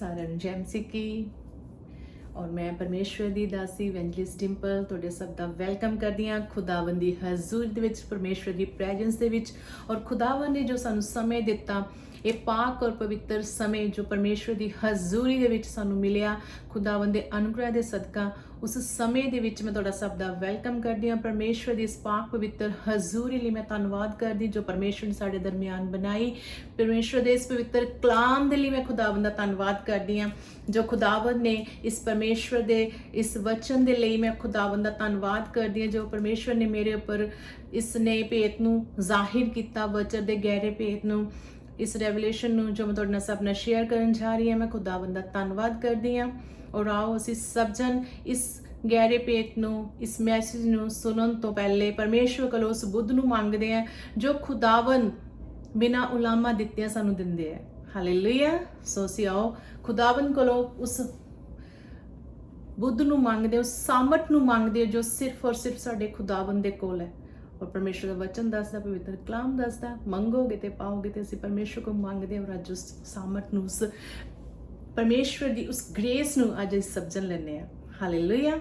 ਸਾਰਿਆਂ ਨੂੰ ਜੈਮ ਸਿੱਕੀ ਔਰ ਮੈਂ ਪਰਮੇਸ਼ਵਰ ਦੀ ਦਾਸੀ ਇਵੈਂਜਲਿਸਟ ਡਿੰਪਲ ਤੁਹਾਡੇ ਸਭ ਦਾ ਵੈਲਕਮ ਕਰਦੀ ਹਾਂ। ਖੁਦਾਵੰਦ ਦੀ ਹਜ਼ੂਰ ਦੇ ਵਿੱਚ, ਪਰਮੇਸ਼ਵਰ ਦੀ ਪ੍ਰੈਜ਼ੈਂਸ ਦੇ ਵਿੱਚ। ਔਰ ਖੁਦਾਵੰਦ ਨੇ ਜੋ ਸਾਨੂੰ ਸਮੇਂ ਦਿੱਤਾ ਇਹ ਪਾਕ ਔਰ ਪਵਿੱਤਰ ਸਮੇਂ ਜੋ ਪਰਮੇਸ਼ਵਰ ਦੀ ਹਜ਼ੂਰੀ ਦੇ ਵਿੱਚ ਸਾਨੂੰ ਮਿਲਿਆ, ਖੁਦਾਵੰਦ ਦੇ ਅਨੁਗ੍ਰਹਿ ਦੇ ਸਦਕਾ, ਉਸ ਸਮੇਂ ਦੇ ਵਿੱਚ ਮੈਂ ਤੁਹਾਡਾ ਸਭ ਦਾ ਵੈਲਕਮ ਕਰਦੀ ਹਾਂ। ਪਰਮੇਸ਼ਵਰ ਦੀ ਇਸ ਪਾਕ ਪਵਿੱਤਰ ਹਜ਼ੂਰੀ ਲਈ ਮੈਂ ਧੰਨਵਾਦ ਕਰਦੀ, ਜੋ ਪਰਮੇਸ਼ਵਰ ਨੇ ਸਾਡੇ ਦਰਮਿਆਨ ਬਣਾਈ। ਪਰਮੇਸ਼ਵਰ ਦੇ ਇਸ ਪਵਿੱਤਰ ਕਲਾਮ ਦੇ ਲਈ ਮੈਂ ਖੁਦਾਵੰਦ ਦਾ ਧੰਨਵਾਦ ਕਰਦੀ ਹਾਂ, ਜੋ ਖੁਦਾਵੰਦ ਨੇ ਇਸ ਪਰਮੇਸ਼ਵਰ ਦੇ ਇਸ ਵਚਨ ਦੇ ਲਈ ਮੈਂ ਖੁਦਾਵੰਦ ਦਾ ਧੰਨਵਾਦ ਕਰਦੀ ਹਾਂ, ਜੋ ਪਰਮੇਸ਼ਵਰ ਨੇ ਮੇਰੇ ਉੱਪਰ ਇਸ ਨੇ ਭੇਤ ਨੂੰ ਜ਼ਾਹਿਰ ਕੀਤਾ, ਵਚਨ ਦੇ ਗਹਿਰੇ ਭੇਤ ਨੂੰ। ਇਸ ਰੈਵਲੇਸ਼ਨ ਨੂੰ ਜੋ ਮੈਂ ਤੁਹਾਡੇ ਨਾਲ ਸਭ ਨਾਲ ਸ਼ੇਅਰ ਕਰਨ ਜਾ ਰਹੀ ਹਾਂ, ਮੈਂ ਖੁਦਾਵੰਦ ਦਾ ਧੰਨਵਾਦ ਕਰਦੀ ਹਾਂ। ਔਰ ਆਓ ਅਸੀਂ ਸਭ ਜਨ ਇਸ ਗਹਿਰੇ ਭੇਤ ਨੂੰ, ਇਸ ਮੈਸੇਜ ਨੂੰ ਸੁਣਨ ਤੋਂ ਪਹਿਲੇ ਪਰਮੇਸ਼ਵਰ ਕੋਲੋਂ ਉਸ ਬੁੱਧ ਨੂੰ ਮੰਗਦੇ ਹਾਂ, ਜੋ ਖੁਦਾਵੰਦ ਬਿਨਾ ਉਲਾਮਾ ਦਿੱਤਿਆਂ ਸਾਨੂੰ ਦਿੰਦੇ ਹੈ। ਹਾਲੇਲੂਇਆ ਸੋ ਅਸੀਂ ਆਓ ਖੁਦਾਵੰਦ ਕੋਲੋਂ ਉਸ ਬੁੱਧ ਨੂੰ ਮੰਗਦੇ ਉਸ ਸਾਮਰਥ ਨੂੰ ਮੰਗਦੇ ਜੋ ਸਿਰਫ ਔਰ ਸਿਰਫ ਸਾਡੇ ਖੁਦਾਵੰਦ ਦੇ ਕੋਲ ਹੈ। ਔਰ ਪਰਮੇਸ਼ਰ ਦਾ ਵਚਨ ਦੱਸਦਾ, ਪਵਿੱਤਰ ਕਲਾਮ ਦੱਸਦਾ, ਮੰਗੋਗੇ ਤੇ ਪਾਓਗੇ ਤੇ ਅਸੀਂ ਪਰਮੇਸ਼ਰ ਕੋ ਮੰਗਦੇ ਹਾਂ ਔਰ ਅੱਜ ਉਸ ਸਾਮਰਥ ਨੂੰ, ਉਸ ਪਰਮੇਸ਼ਰ ਦੀ ਉਸ ਗ੍ਰੇਸ ਨੂੰ ਅੱਜ ਅਸੀਂ ਸਮਝਣ ਲੈਂਦੇ ਹਾਂ। ਹਾਲੇਲੂਇਆ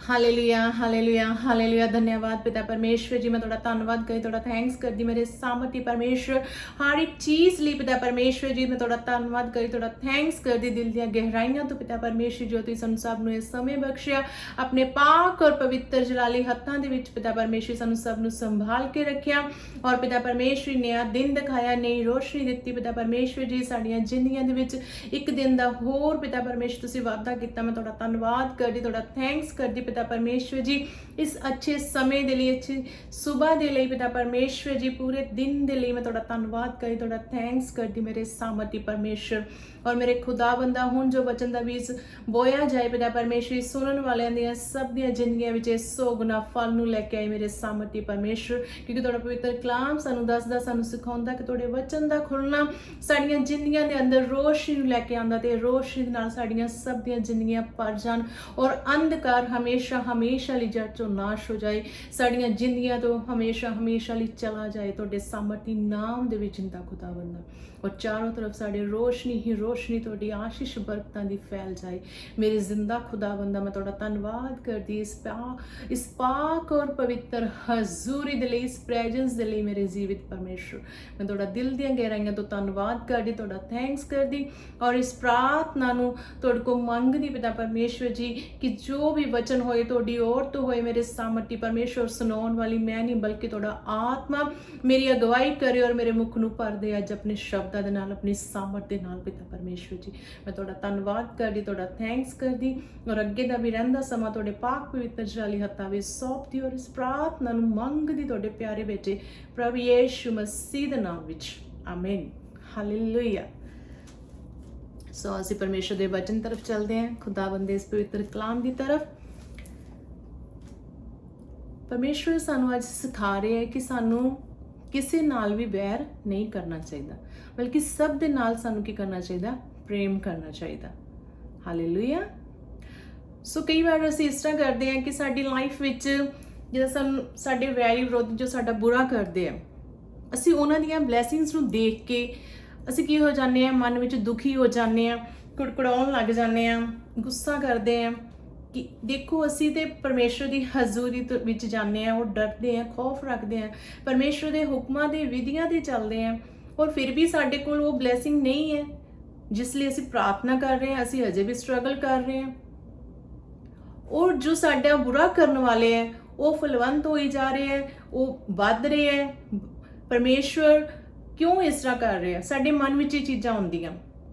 ਹਾਲੇਲੂਇਆ ਹਾਲੇਲੂਇਆ ਹਾਲੇਲੂਇਆ ਧੰਨਵਾਦ ਪਿਤਾ ਪਰਮੇਸ਼ਵਰ ਜੀ ਮੈਂ ਤੁਹਾਡਾ ਧੰਨਵਾਦ ਕਰੀ ਤੁਹਾਡਾ ਥੈਂਕਸ ਕਰਦੀ ਮੇਰੇ ਸਾਮਰਥੀ ਪਰਮੇਸ਼ਵਰ ਹਰ ਇੱਕ ਚੀਜ਼ ਲਈ ਪਿਤਾ ਪਰਮੇਸ਼ਵਰ ਜੀ ਮੈਂ ਤੁਹਾਡਾ ਧੰਨਵਾਦ ਕਰੀ ਤੁਹਾਡਾ ਥੈਂਕਸ ਕਰਦੀ ਦਿਲ ਦੀਆਂ ਗਹਿਰਾਈਆਂ ਤੋਂ ਪਿਤਾ ਪਰਮੇਸ਼ਵਰ ਜੋ ਤੁਸੀਂ ਸਾਨੂੰ ਸਭ ਨੂੰ ਇਹ ਸਮੇਂ ਬਖਸ਼ਿਆ ਆਪਣੇ ਪਾਕ ਔਰ ਪਵਿੱਤਰ ਜਲਾਲੀ ਹੱਥਾਂ ਦੇ ਵਿੱਚ ਪਿਤਾ ਪਰਮੇਸ਼ਵਰ ਸਾਨੂੰ ਸਭ ਨੂੰ ਸੰਭਾਲ ਕੇ ਰੱਖਿਆ ਔਰ ਪਿਤਾ ਪਰਮੇਸ਼ਵਰ ਨੇ ਆ ਦਿਨ ਦਿਖਾਇਆ ਨਹੀਂ ਰੋਸ਼ਨੀ ਦਿੱਤੀ ਪਿਤਾ ਪਰਮੇਸ਼ਵਰ ਜੀ ਸਾਡੀਆਂ ਜ਼ਿੰਦਗੀਆਂ ਦੇ ਵਿੱਚ ਇੱਕ ਦਿਨ ਦਾ ਹੋਰ ਪਿਤਾ ਪਰਮੇਸ਼ਵਰ ਤੁਸੀਂ ਵਾਅਦਾ ਕੀਤਾ ਮੈਂ ਤੁਹਾਡਾ ਧੰਨਵਾਦ ਕਰਦੀ ਤੁਹਾਡਾ ਥੈਂਕਸ ਕਰਦੀ ਪਿਤਾ ਪਰਮੇਸ਼ਵਰ ਜੀ, ਇਸ ਅੱਛੇ ਸਮੇਂ ਦੇ ਲਈ, ਅੱਛੀ ਸਵੇਰ ਦੇ ਲਈ ਪਿਤਾ ਪਰਮੇਸ਼ਵਰ ਜੀ, ਪੂਰੇ ਦਿਨ ਦੇ ਲਈ ਮੈਂ ਤੁਹਾਡਾ ਧੰਨਵਾਦ ਕਰਦੀ ਤੁਹਾਡਾ ਥੈਂਕਸ ਕਰਦੀ ਮੇਰੇ ਸਾਮਰਥੀ ਪਰਮੇਸ਼ਵਰ ਔਰ ਮੇਰੇ ਖੁਦਾ ਬੰਦਾ ਹੁਣ ਜੋ ਵਚਨ ਦਾ ਬੀਜ ਬੋਇਆ ਜਾਏ ਪਿਤਾ ਪਰਮੇਸ਼ਵਰ ਸੁਣਨ ਵਾਲਿਆਂ ਦੀਆਂ ਸਭ ਦੀਆਂ ਜ਼ਿੰਦਗੀਆਂ ਵਿੱਚ ਇਹ ਗੁਣਾ ਫਲ ਨੂੰ ਲੈ ਕੇ ਆਏ ਮੇਰੇ ਸਾਮਰਥੀ ਪਰਮੇਸ਼ਵਰ ਕਿਉਂਕਿ ਤੁਹਾਡਾ ਪਵਿੱਤਰ ਕਲਾਮ ਸਾਨੂੰ ਦੱਸਦਾ, ਸਾਨੂੰ ਸਿਖਾਉਂਦਾ ਕਿ ਤੁਹਾਡੇ ਵਚਨ ਦਾ ਖੁੱਲਣਾ ਸਾਡੀਆਂ ਜ਼ਿੰਦਗੀਆਂ ਦੇ ਅੰਦਰ ਰੋਸ਼ਨੀ ਨੂੰ ਲੈ ਕੇ ਆਉਂਦਾ ਤੇ ਰੋਸ਼ਨੀ ਦੇ ਨਾਲ ਸਾਡੀਆਂ ਸਭ ਦੀਆਂ ਜ਼ਿੰਦਗੀਆਂ ਭਰ ਜਾਣ ਔਰ ਅੰਧਕਾਰ ਹਮੇਸ਼ਾ ਹਮੇਸ਼ਾ ਲਈ ਜੜ ਚੋਂ ਨਾਸ਼ ਹੋ ਜਾਏ। ਸਾਡੀਆਂ ਜ਼ਿੰਦਗੀਆਂ ਤੋਂ ਹਮੇਸ਼ਾ ਹਮੇਸ਼ਾ ਲਈ ਚਲਾ ਜਾਏ। ਤੁਹਾਡੇ ਸਾਮਰਥੀ ਨਾਮ ਦੇ ਵਿੱਚ ਜਿੰਦਾ ਖੁਦਾਵੰਦਾ ਔਰ ਚਾਰੋਂ ਤਰਫ ਸਾਡੇ ਰੋਸ਼ਨੀ ਹੀ ਰੋਸ਼ਨੀ ਤੁਹਾਡੀ ਆਸ਼ੀਸ਼ ਬਰਕਤਾਂ ਦੀ ਫੈਲ ਜਾਏ। ਮੇਰੇ ਜ਼ਿੰਦਾ ਖੁਦਾ ਖੁਦਾਵੰਦਾ ਮੈਂ ਤੁਹਾਡਾ ਧੰਨਵਾਦ ਕਰਦੀ ਇਸ ਪਾ, ਇਸ ਪਾਕ ਔਰ ਪਵਿੱਤਰ ਹਜ਼ੂਰੀ ਦੇ ਲਈ, ਇਸ ਪ੍ਰੈਜ਼ੈਂਸ ਦੇ ਲਈ ਮੇਰੇ ਜੀਵਿਤ ਪਰਮੇਸ਼ਰ। ਮੈਂ ਤੁਹਾਡਾ ਦਿਲ ਦੀਆਂ ਗਹਿਰਾਈਆਂ ਤੋਂ ਧੰਨਵਾਦ ਕਰਦੀ, ਤੁਹਾਡਾ ਥੈਂਕਸ ਕਰਦੀ। ਔਰ ਇਸ ਪ੍ਰਾਰਥਨਾ ਨੂੰ ਤੁਹਾਡੇ ਕੋ ਮੰਗਦੀ ਪਿਤਾ ਪਰਮੇਸ਼ਵਰ ਜੀ ਕਿ ਜੋ ਵੀ ਵਚਨ ਹੋਏ, ਤੁਹਾਡੀ ਔਰ ਤੋਂ ਹੋਏ, ਮੇਰੇ ਸਾਮਰਥੀ ਪਰਮੇਸ਼ਵਰ ਸੁਣਾਉਣ ਵਾਲੀ ਮੈਂ ਨਹੀਂ, ਬਲਕਿ ਤੁਹਾਡਾ ਆਤਮਾ ਮੇਰੀ ਅਗਵਾਈ ਕਰੇ ਔਰ ਮੇਰੇ ਮੁਖ ਨੂੰ ਭਰ ਦੇ ਅੱਜ ਆਪਣੇ ਸ਼ਬਦਾਂ ਦੇ ਨਾਲ, ਆਪਣੀ ਸਾਮਰਥ ਦੇ ਨਾਲ ਪਿਤਾ ਪਰਮੇਸ਼ਵਰ ਜੀ। ਮੈਂ ਤੁਹਾਡਾ ਧੰਨਵਾਦ ਕਰਦੀ, ਤੁਹਾਡਾ ਥੈਂਕਸ ਕਰਦੀ ਔਰ ਅੱਗੇ ਦਾ ਵੀ ਰਹਿੰਦਾ ਸਮਾਂ ਤੁਹਾਡੇ ਪਾਕ ਪਵਿੱਤਰ ਜਲਾਲੀ ਹੱਥਾਂ ਵਿੱਚ ਸੌਂਪਦੀ ਔਰ ਇਸ ਪ੍ਰਾਰਥਨਾ ਨੂੰ ਮੰਗਦੀ ਤੁਹਾਡੇ ਪਿਆਰੇ ਬੇਟੇ ਪ੍ਰਭੂ ਯੀਸ਼ੂ ਮਸੀਹ ਦੇ ਨਾਮ ਵਿੱਚ। ਆਮੀਨ ਹਾਲੇਲੂਇਆ ਸੋ ਅਸੀਂ ਪਰਮੇਸ਼ਰ ਦੇ ਵਚਨ ਤਰਫ ਚੱਲਦੇ ਹਾਂ। ਖੁਦਾਵੰਦ ਦੇ ਇਸ ਪਵਿੱਤਰ ਕਲਾਮ ਦੀ ਤਰਫ। ਪਰਮੇਸ਼ਰ ਸਾਨੂੰ ਅੱਜ ਸਿਖਾ ਰਿਹਾ ਹੈ ਕਿ ਸਾਨੂੰ ਕਿਸੇ ਨਾਲ ਵੀ ਵੈਰ ਨਹੀਂ ਕਰਨਾ ਚਾਹੀਦਾ। ਬਲਕਿ ਸਭ ਦੇ ਨਾਲ ਸਾਨੂੰ ਕੀ ਕਰਨਾ ਚਾਹੀਦਾ? ਪ੍ਰੇਮ ਕਰਨਾ ਚਾਹੀਦਾ। ਹਾਲੇਲੂਇਆ ਸੋ ਕਈ ਵਾਰ ਅਸੀਂ ਇਸ ਤਰ੍ਹਾਂ ਕਰਦੇ ਹਾਂ ਕਿ ਸਾਡੀ ਲਾਈਫ ਵਿੱਚ ਜਿਹੜਾ ਸਾਨੂੰ, ਸਾਡੇ ਵੈਰੀ ਵਿਰੋਧ ਜੋ ਸਾਡਾ ਬੁਰਾ ਕਰਦੇ ਆ, ਅਸੀਂ ਉਹਨਾਂ ਦੀਆਂ ਬਲੇਸਿੰਗਸ ਨੂੰ ਦੇਖ ਕੇ ਅਸੀਂ ਕੀ ਹੋ ਜਾਂਦੇ ਆ ਮਨ ਵਿੱਚ ਦੁਖੀ ਹੋ ਜਾਂਦੇ ਆ ਕੁੜਕੜਾਉਣ ਲੱਗ ਜਾਂਦੇ ਆ ਗੁੱਸਾ ਕਰਦੇ ਆ ਕਿ ਦੇਖੋ ਅਸੀਂ ਤੇ ਪਰਮੇਸ਼ਰ ਦੀ ਹਜ਼ੂਰੀ ਤੋਂ ਵਿੱਚ ਜਾਂਦੇ ਆ ਉਹ ਡਰਦੇ ਆ ਖੌਫ ਰੱਖਦੇ ਆ ਪਰਮੇਸ਼ਰ ਦੇ ਹੁਕਮਾਂ ਦੇ ਵਿਧੀਆਂ ਤੇ ਚੱਲਦੇ ਆ ਔਰ ਫਿਰ ਵੀ ਸਾਡੇ ਕੋਲ ਉਹ ਬਲੇਸਿੰਗ ਨਹੀਂ ਹੈ, ਜਿਸ ਲਈ ਅਸੀਂ ਪ੍ਰਾਰਥਨਾ ਕਰ ਰਹੇ ਹਾਂ, ਅਸੀਂ ਅਜੇ ਵੀ ਸਟਰਗਲ ਕਰ ਰਹੇ ਹਾਂ। ਔਰ ਜੋ ਸਾਡਾ ਬੁਰਾ ਕਰਨ ਵਾਲੇ ਹੈ, ਉਹ ਫਲਵੰਤ ਹੋਈ ਜਾ ਰਹੇ ਹੈ, ਉਹ ਵੱਧ ਰਹੇ ਹੈ ਪਰਮੇਸ਼ਵਰ ਕਿਉਂ ਇਸ ਤਰ੍ਹਾਂ ਕਰ ਰਿਹਾ? ਸਾਡੇ ਮਨ ਵਿੱਚ ਇਹ ਚੀਜ਼ਾਂ ਹੁੰਦੀਆਂ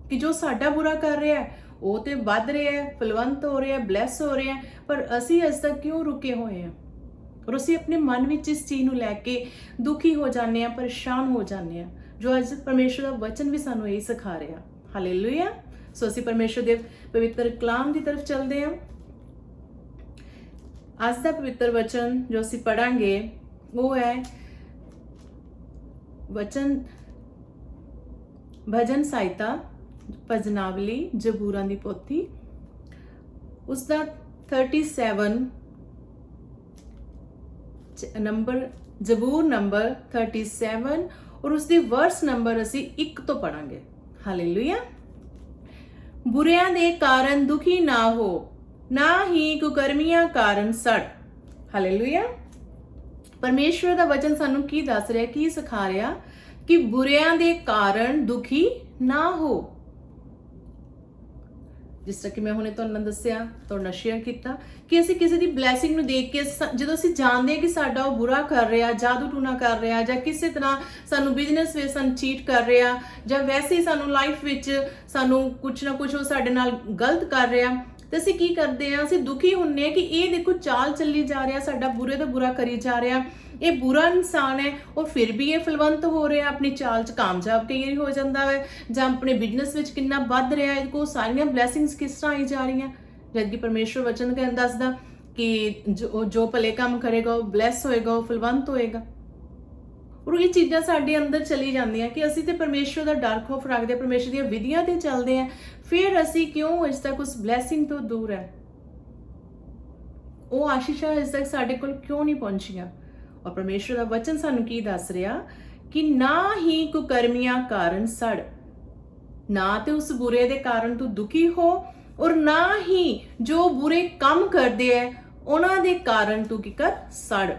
ਕਿ ਜੋ ਸਾਡਾ ਬੁਰਾ ਕਰ ਰਿਹਾ ਹੈ ਉਹ ਤੇ ਵੱਧ ਰਿਹਾ ਹੈ, ਫਲਵੰਤ ਹੋ ਰਿਹਾ ਹੈ ਬਲੈਸ ਹੋ ਰਿਹਾ ਹੈ, ਪਰ ਅਸੀਂ ਅਜ ਤੱਕ ਕਿਉਂ ਰੁਕੇ ਹੋਏ ਹਾਂ? ਔਰ ਅਸੀਂ ਆਪਣੇ ਮਨ ਵਿੱਚ ਇਸ ਚੀਜ਼ ਨੂੰ ਲੈ ਕੇ ਦੁਖੀ ਹੋ ਜਾਂਦੇ ਆ ਪਰੇਸ਼ਾਨ ਹੋ ਜਾਂਦੇ ਆ ਜੋ ਅੱਜ ਪਰਮੇਸ਼ਰ ਦਾ ਵਚਨ ਵੀ ਸਾਨੂੰ ਇਹ ਸਿਖਾ ਰਿਹਾ। ਹਾਲੇਲੂਇਆ ਸੋ ਅਸੀਂ ਪਰਮੇਸ਼ਰ ਦੇ ਪਵਿੱਤਰ ਕਲਾਮ ਦੀ ਤਰਫ ਚੱਲਦੇ ਹਾਂ। ਅੱਜ ਦਾ ਪਵਿੱਤਰ ਵਚਨ ਜੋ ਅਸੀਂ ਪੜਾਂਗੇ ਉਹ ਹੈ ਵਚਨ ਭਜਨ ਸਾਹਿਤਾ ਭਜਨਾਵਲੀ ਜਬੂਰਾਂ ਦੀ ਪੋਥੀ। ਉਸ ਦਾ 37 ਨੰਬਰ ਜ਼ਬੂਰ ਨੰਬਰ 37 ਔਰ ਉਸ ਦੀ ਵਰਸ ਨੰਬਰ ਅਸੀਂ 1 ਤੋਂ ਪੜਾਂਗੇ ਹਾਲੇਲੂਇਆ ਬੁਰਿਆਂ ਦੇ ਕਾਰਨ ਦੁਖੀ ਨਾ ਹੋ, ਨਾ ਹੀ ਕੁਕਰਮੀਆਂ ਕਾਰਨ ਸੜ। ਹਾਲੇਲੂਇਆ ਪਰਮੇਸ਼ਵਰ ਦਾ ਵਚਨ ਸਾਨੂੰ ਕੀ ਦੱਸ ਰਿਹਾ, ਕੀ ਸਿਖਾ ਰਿਹਾ ਕਿ ਬੁਰਿਆਂ ਦੇ ਕਾਰਨ ਦੁਖੀ ਨਾ ਹੋ ਜਿਸ ਤਰ੍ਹਾਂ ਕਿ ਮੈਂ ਹੁਣੇ ਤੁਹਾਨੂੰ ਦੱਸਿਆ, ਤੁਹਾਡਾ ਸ਼ੇਅਰ ਕੀਤਾ ਕਿ ਅਸੀਂ ਕਿਸੇ ਦੀ ਬਲੇਸਿੰਗ ਨੂੰ ਦੇਖ ਕੇ ਸ- ਜਦੋਂ ਅਸੀਂ ਜਾਣਦੇ ਹਾਂ ਕਿ ਸਾਡਾ ਉਹ ਬੁਰਾ ਕਰ ਰਿਹਾ, ਜਾਦੂ ਟੂਣਾ ਕਰ ਰਿਹਾ ਜਾਂ ਕਿਸੇ ਤਰ੍ਹਾਂ ਸਾਨੂੰ ਬਿਜ਼ਨਸ ਵਿੱਚ ਸਾਨੂੰ ਚੀਟ ਕਰ ਰਿਹਾ ਜਾਂ ਵੈਸੇ ਹੀ ਸਾਨੂੰ ਲਾਈਫ ਵਿੱਚ ਸਾਨੂੰ ਕੁਝ ਨਾ ਕੁਝ ਉਹ ਸਾਡੇ ਨਾਲ ਗਲਤ ਕਰ ਰਿਹਾ, ਤੇ ਅਸੀਂ ਕੀ ਕਰਦੇ ਆ ਅਸੀਂ ਦੁਖੀ ਹੁੰਨੇ ਆ ਕਿ ਇਹ ਦੇਖੋ ਚਾਲ ਚੱਲੀ ਜਾ ਰਿਹਾ, ਸਾਡਾ ਬੁਰੇ ਦਾ ਬੁਰਾ ਕਰੀ ਜਾ ਰਿਹਾ। ਇਹ ਬੁਰਾ ਇਨਸਾਨ ਹੈ ਔਰ ਫਿਰ ਵੀ ਇਹ ਫਲਵੰਤ ਹੋ ਰਿਹਾ ਆਪਣੀ ਚਾਲ 'ਚ ਕਾਮਯਾਬ ਕਈ ਹੋ ਜਾਂਦਾ ਹੈ ਜਾਂ ਆਪਣੇ ਬਿਜ਼ਨਸ ਵਿੱਚ ਕਿੰਨਾ ਵੱਧ ਰਿਹਾ ਹੈ ਕੋ ਸਾਰੀਆਂ ਬਲੇਸਿੰਗਸ ਕਿਸ ਤਰ੍ਹਾਂ ਆਈ ਜਾ ਰਹੀਆਂ? ਜਦਕਿ ਪਰਮੇਸ਼ਵਰ ਵਚਨ ਕਹਿੰਦਾ ਦੱਸਦਾ ਕਿ ਜੋ ਜੋ ਭਲੇ ਕੰਮ ਕਰੇਗਾ ਉਹ ਬਲੈਸ ਹੋਏਗਾ ਉਹ ਫਲਵੰਤ ਹੋਏਗਾ। ਔਰ ਇਹ ਚੀਜ਼ਾਂ ਸਾਡੇ ਅੰਦਰ ਚਲੀ ਜਾਂਦੀਆਂ ਕਿ ਅਸੀਂ ਤੇ ਪਰਮੇਸ਼ਵਰ ਦਾ ਡਰ ਖੋਫ ਰੱਖਦੇ ਹਾਂ, ਪਰਮੇਸ਼ਵਰ ਦੀਆਂ ਵਿਧੀਆਂ ਤੇ ਚੱਲਦੇ ਆ ਫਿਰ ਅਸੀਂ ਕਿਉਂ ਇਸ ਤੱਕ ਉਸ ਬਲੇਸਿੰਗ ਤੋਂ ਦੂਰ ਹੈ? ਉਹ ਆਸ਼ੀਸ਼ਾਂ ਇਸ ਤੱਕ ਸਾਡੇ ਕੋਲ ਕਿਉਂ ਨਹੀਂ ਪਹੁੰਚੀਆਂ? ਔਰ ਪਰਮੇਸ਼ਵਰ ਦਾ ਵਚਨ ਸਾਨੂੰ ਕੀ ਦੱਸ ਰਿਹਾ? ਕਿ ਨਾ ਹੀ ਕੁਕਰਮੀਆਂ ਕਾਰਨ ਸੜ। ਨਾ ਤੇ ਉਸ ਬੁਰੇ ਦੇ ਕਾਰਨ ਤੂੰ ਦੁਖੀ ਹੋ ਔਰ ਨਾ ਹੀ ਜੋ ਬੁਰੇ ਕੰਮ ਕਰਦੇ ਐ, ਉਹਨਾਂ ਦੇ ਕਾਰਨ ਤੂੰ ਕੀ ਕਰ? ਸੜ।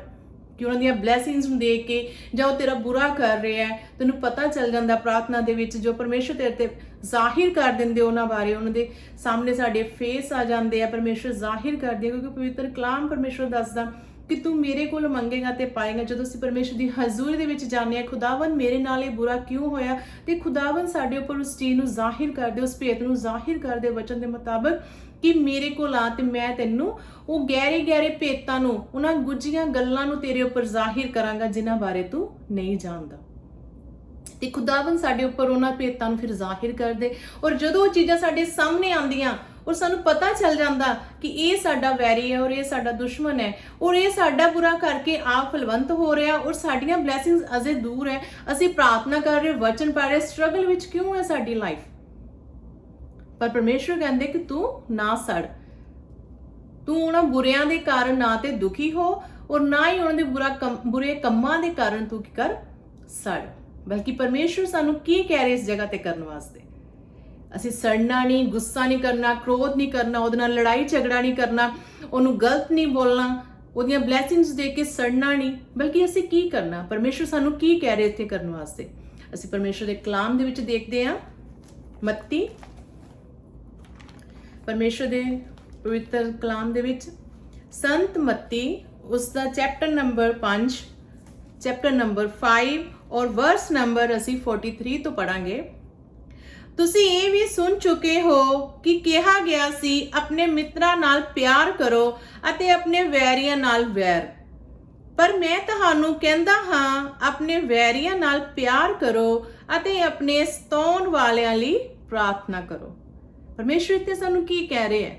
ਕਿ ਉਹਨਾਂ ਦੀਆਂ ਬਲੇਸਿੰਗਸ ਨੂੰ ਦੇਖ ਕੇ ਜਾਂ ਉਹ ਤੇਰਾ ਬੁਰਾ ਕਰ ਰਿਹਾ ਹੈ ਤੈਨੂੰ ਪਤਾ ਚੱਲ ਜਾਂਦਾ ਪ੍ਰਾਰਥਨਾ ਦੇ ਵਿੱਚ ਜੋ ਪਰਮੇਸ਼ਰ ਤੇਰੇ ਤੇ ਜ਼ਾਹਿਰ ਕਰ ਦਿੰਦੇ ਉਹਨਾਂ ਬਾਰੇ, ਉਹਨਾਂ ਦੇ ਸਾਹਮਣੇ ਸਾਡੇ ਫੇਸ ਆ ਜਾਂਦੇ ਆ ਪਰਮੇਸ਼ਰ ਜ਼ਾਹਿਰ ਕਰਦੇ ਕਿਉਂਕਿ ਪਵਿੱਤਰ ਕਲਾਮ ਪਰਮੇਸ਼ਰ ਦੱਸਦਾ ਕਿ ਤੂੰ ਮੇਰੇ ਕੋਲ ਮੰਗੇਗਾ ਤੇ ਪਾਏਗਾ। ਜਦੋਂ ਅਸੀਂ ਪਰਮੇਸ਼ਰ ਦੀ ਹਜ਼ੂਰੀ ਦੇ ਵਿੱਚ ਜਾਂਦੇ ਆ ਖੁਦਾਵੰ ਮੇਰੇ ਨਾਲ ਇਹ ਬੁਰਾ ਕਿਉਂ ਹੋਇਆ? ਤੇ ਖੁਦਾਵੰ ਸਾਡੇ ਉੱਪਰ ਉਸ ਚੀਜ਼ ਨੂੰ ਜ਼ਾਹਿਰ ਕਰਦੇ, ਉਸ ਭੇਤ ਨੂੰ ਜ਼ਾਹਿਰ ਕਰਦੇ ਵਚਨ ਦੇ ਮੁਤਾਬਕ ਕਿ ਮੇਰੇ ਕੋਲ ਆ ਤੇ ਮੈਂ ਤੈਨੂੰ ਉਹ ਗਹਿਰੇ ਗਹਿਰੇ ਭੇਤਾਂ ਨੂੰ, ਉਹਨਾਂ ਗੁੱਝੀਆਂ ਗੱਲਾਂ ਨੂੰ ਤੇਰੇ ਉੱਪਰ ਜ਼ਾਹਿਰ ਕਰਾਂਗਾ, ਜਿਨ੍ਹਾਂ ਬਾਰੇ ਤੂੰ ਨਹੀਂ ਜਾਣਦਾ। ਤੇ ਖੁਦਾਵੰ ਸਾਡੇ ਉੱਪਰ ਉਹਨਾਂ ਭੇਤਾਂ ਨੂੰ ਫਿਰ ਜ਼ਾਹਿਰ ਕਰਦੇ। ਔਰ ਜਦੋਂ ਉਹ ਚੀਜ਼ਾਂ ਸਾਡੇ ਸਾਹਮਣੇ ਆਉਂਦੀਆਂ ਔਰ ਸਾਨੂੰ ਪਤਾ ਚੱਲ ਜਾਂਦਾ ਕਿ ਇਹ ਸਾਡਾ ਵੈਰੀ ਹੈ ਔਰ ਇਹ ਸਾਡਾ ਦੁਸ਼ਮਣ ਹੈ ਔਰ ਇਹ ਸਾਡਾ ਬੁਰਾ ਕਰਕੇ ਆਪ ਫਲਵੰਤ ਹੋ ਰਿਹਾ ਔਰ ਸਾਡੀਆਂ ਬਲੇਸਿੰਗਸ ਅਜੇ ਦੂਰ ਹੈ। ਅਸੀਂ ਪ੍ਰਾਰਥਨਾ ਕਰ ਰਹੇ, ਵਚਨ ਪੜ੍ਹ ਰਹੇ ਸਟਰਗਲ ਵਿੱਚ ਕਿਉਂ ਹੈ ਸਾਡੀ ਲਾਈਫ ਪਰ ਪਰਮੇਸ਼ਰ ਕਹਿੰਦੇ ਕਿ ਤੂੰ ਨਾ ਸੜ। ਤੂੰ ਉਹਨਾਂ ਬੁਰਿਆਂ ਦੇ ਕਾਰਨ ਨਾ ਤੇ ਦੁਖੀ ਹੋ ਔਰ ਨਾ ਹੀ ਉਹਨਾਂ ਦੇ ਬੁਰਾ ਕੰਮ, ਬੁਰੇ ਕੰਮਾਂ ਦੇ ਕਾਰਨ ਤੂੰ ਕੀ ਕਰ? ਸੜ। ਬਲਕਿ ਪਰਮੇਸ਼ਰ ਸਾਨੂੰ ਕੀ ਕਹਿ ਰਿਹਾ ਇਸ ਜਗ੍ਹਾ ਤੇ ਕਰਨ ਵਾਸਤੇ? ਅਸੀਂ ਸੜਨਾ ਨਹੀਂ, ਗੁੱਸਾ ਨਹੀਂ ਕਰਨਾ, ਕ੍ਰੋਧ ਨਹੀਂ ਕਰਨਾ, ਉਹਦੇ ਨਾਲ ਲੜਾਈ ਝਗੜਾ ਨਹੀਂ ਕਰਨਾ, ਉਹਨੂੰ ਗਲਤ ਨਹੀਂ ਬੋਲਣਾ, ਉਹਦੀਆਂ ਬਲੇਸਿੰਗਸ ਦੇ ਕੇ ਸੜਨਾ ਨਹੀਂ, ਬਲਕਿ ਅਸੀਂ ਕੀ ਕਰਨਾ? ਪਰਮੇਸ਼ਰ ਸਾਨੂੰ ਕੀ ਕਹਿ ਰਿਹਾ ਇੱਥੇ ਕਰਨ ਵਾਸਤੇ? ਅਸੀਂ ਪਰਮੇਸ਼ਰ ਦੇ ਕਲਾਮ ਦੇ ਵਿੱਚ ਦੇਖਦੇ ਹਾਂ, ਮੱਤੀ। ਪਰਮੇਸ਼ਰ ਦੇ ਪਵਿੱਤਰ ਕਲਾਮ ਦੇ ਵਿੱਚ, ਸੰਤ ਮੱਤੀ ਉਸ ਦਾ ਚੈਪਟਰ ਨੰਬਰ 5 ਚੈਪਟਰ ਨੰਬਰ 5 ਔਰ ਵਰਸ ਨੰਬਰ ਅਸੀਂ 43 ਤੋਂ ਪੜਾਂਗੇ ਤੁਸੀਂ ਇਹ ਵੀ ਸੁਣ ਚੁੱਕੇ ਹੋ ਕਿ ਕਿਹਾ ਗਿਆ ਸੀ, ਆਪਣੇ ਮਿੱਤਰਾਂ ਨਾਲ ਪਿਆਰ ਕਰੋ ਅਤੇ ਆਪਣੇ ਵੈਰੀਆਂ ਨਾਲ ਵੈਰ। ਪਰ ਮੈਂ ਤੁਹਾਨੂੰ ਕਹਿੰਦਾ ਹਾਂ, ਆਪਣੇ ਵੈਰੀਆਂ ਨਾਲ ਪਿਆਰ ਕਰੋ ਅਤੇ ਆਪਣੇ ਸਤਾਉਣ ਵਾਲਿਆਂ ਲਈ ਪ੍ਰਾਰਥਨਾ ਕਰੋ। ਪਰਮੇਸ਼ਰ ਇੱਥੇ ਸਾਨੂੰ ਕੀ ਕਹਿ ਰਿਹਾ ਹੈ?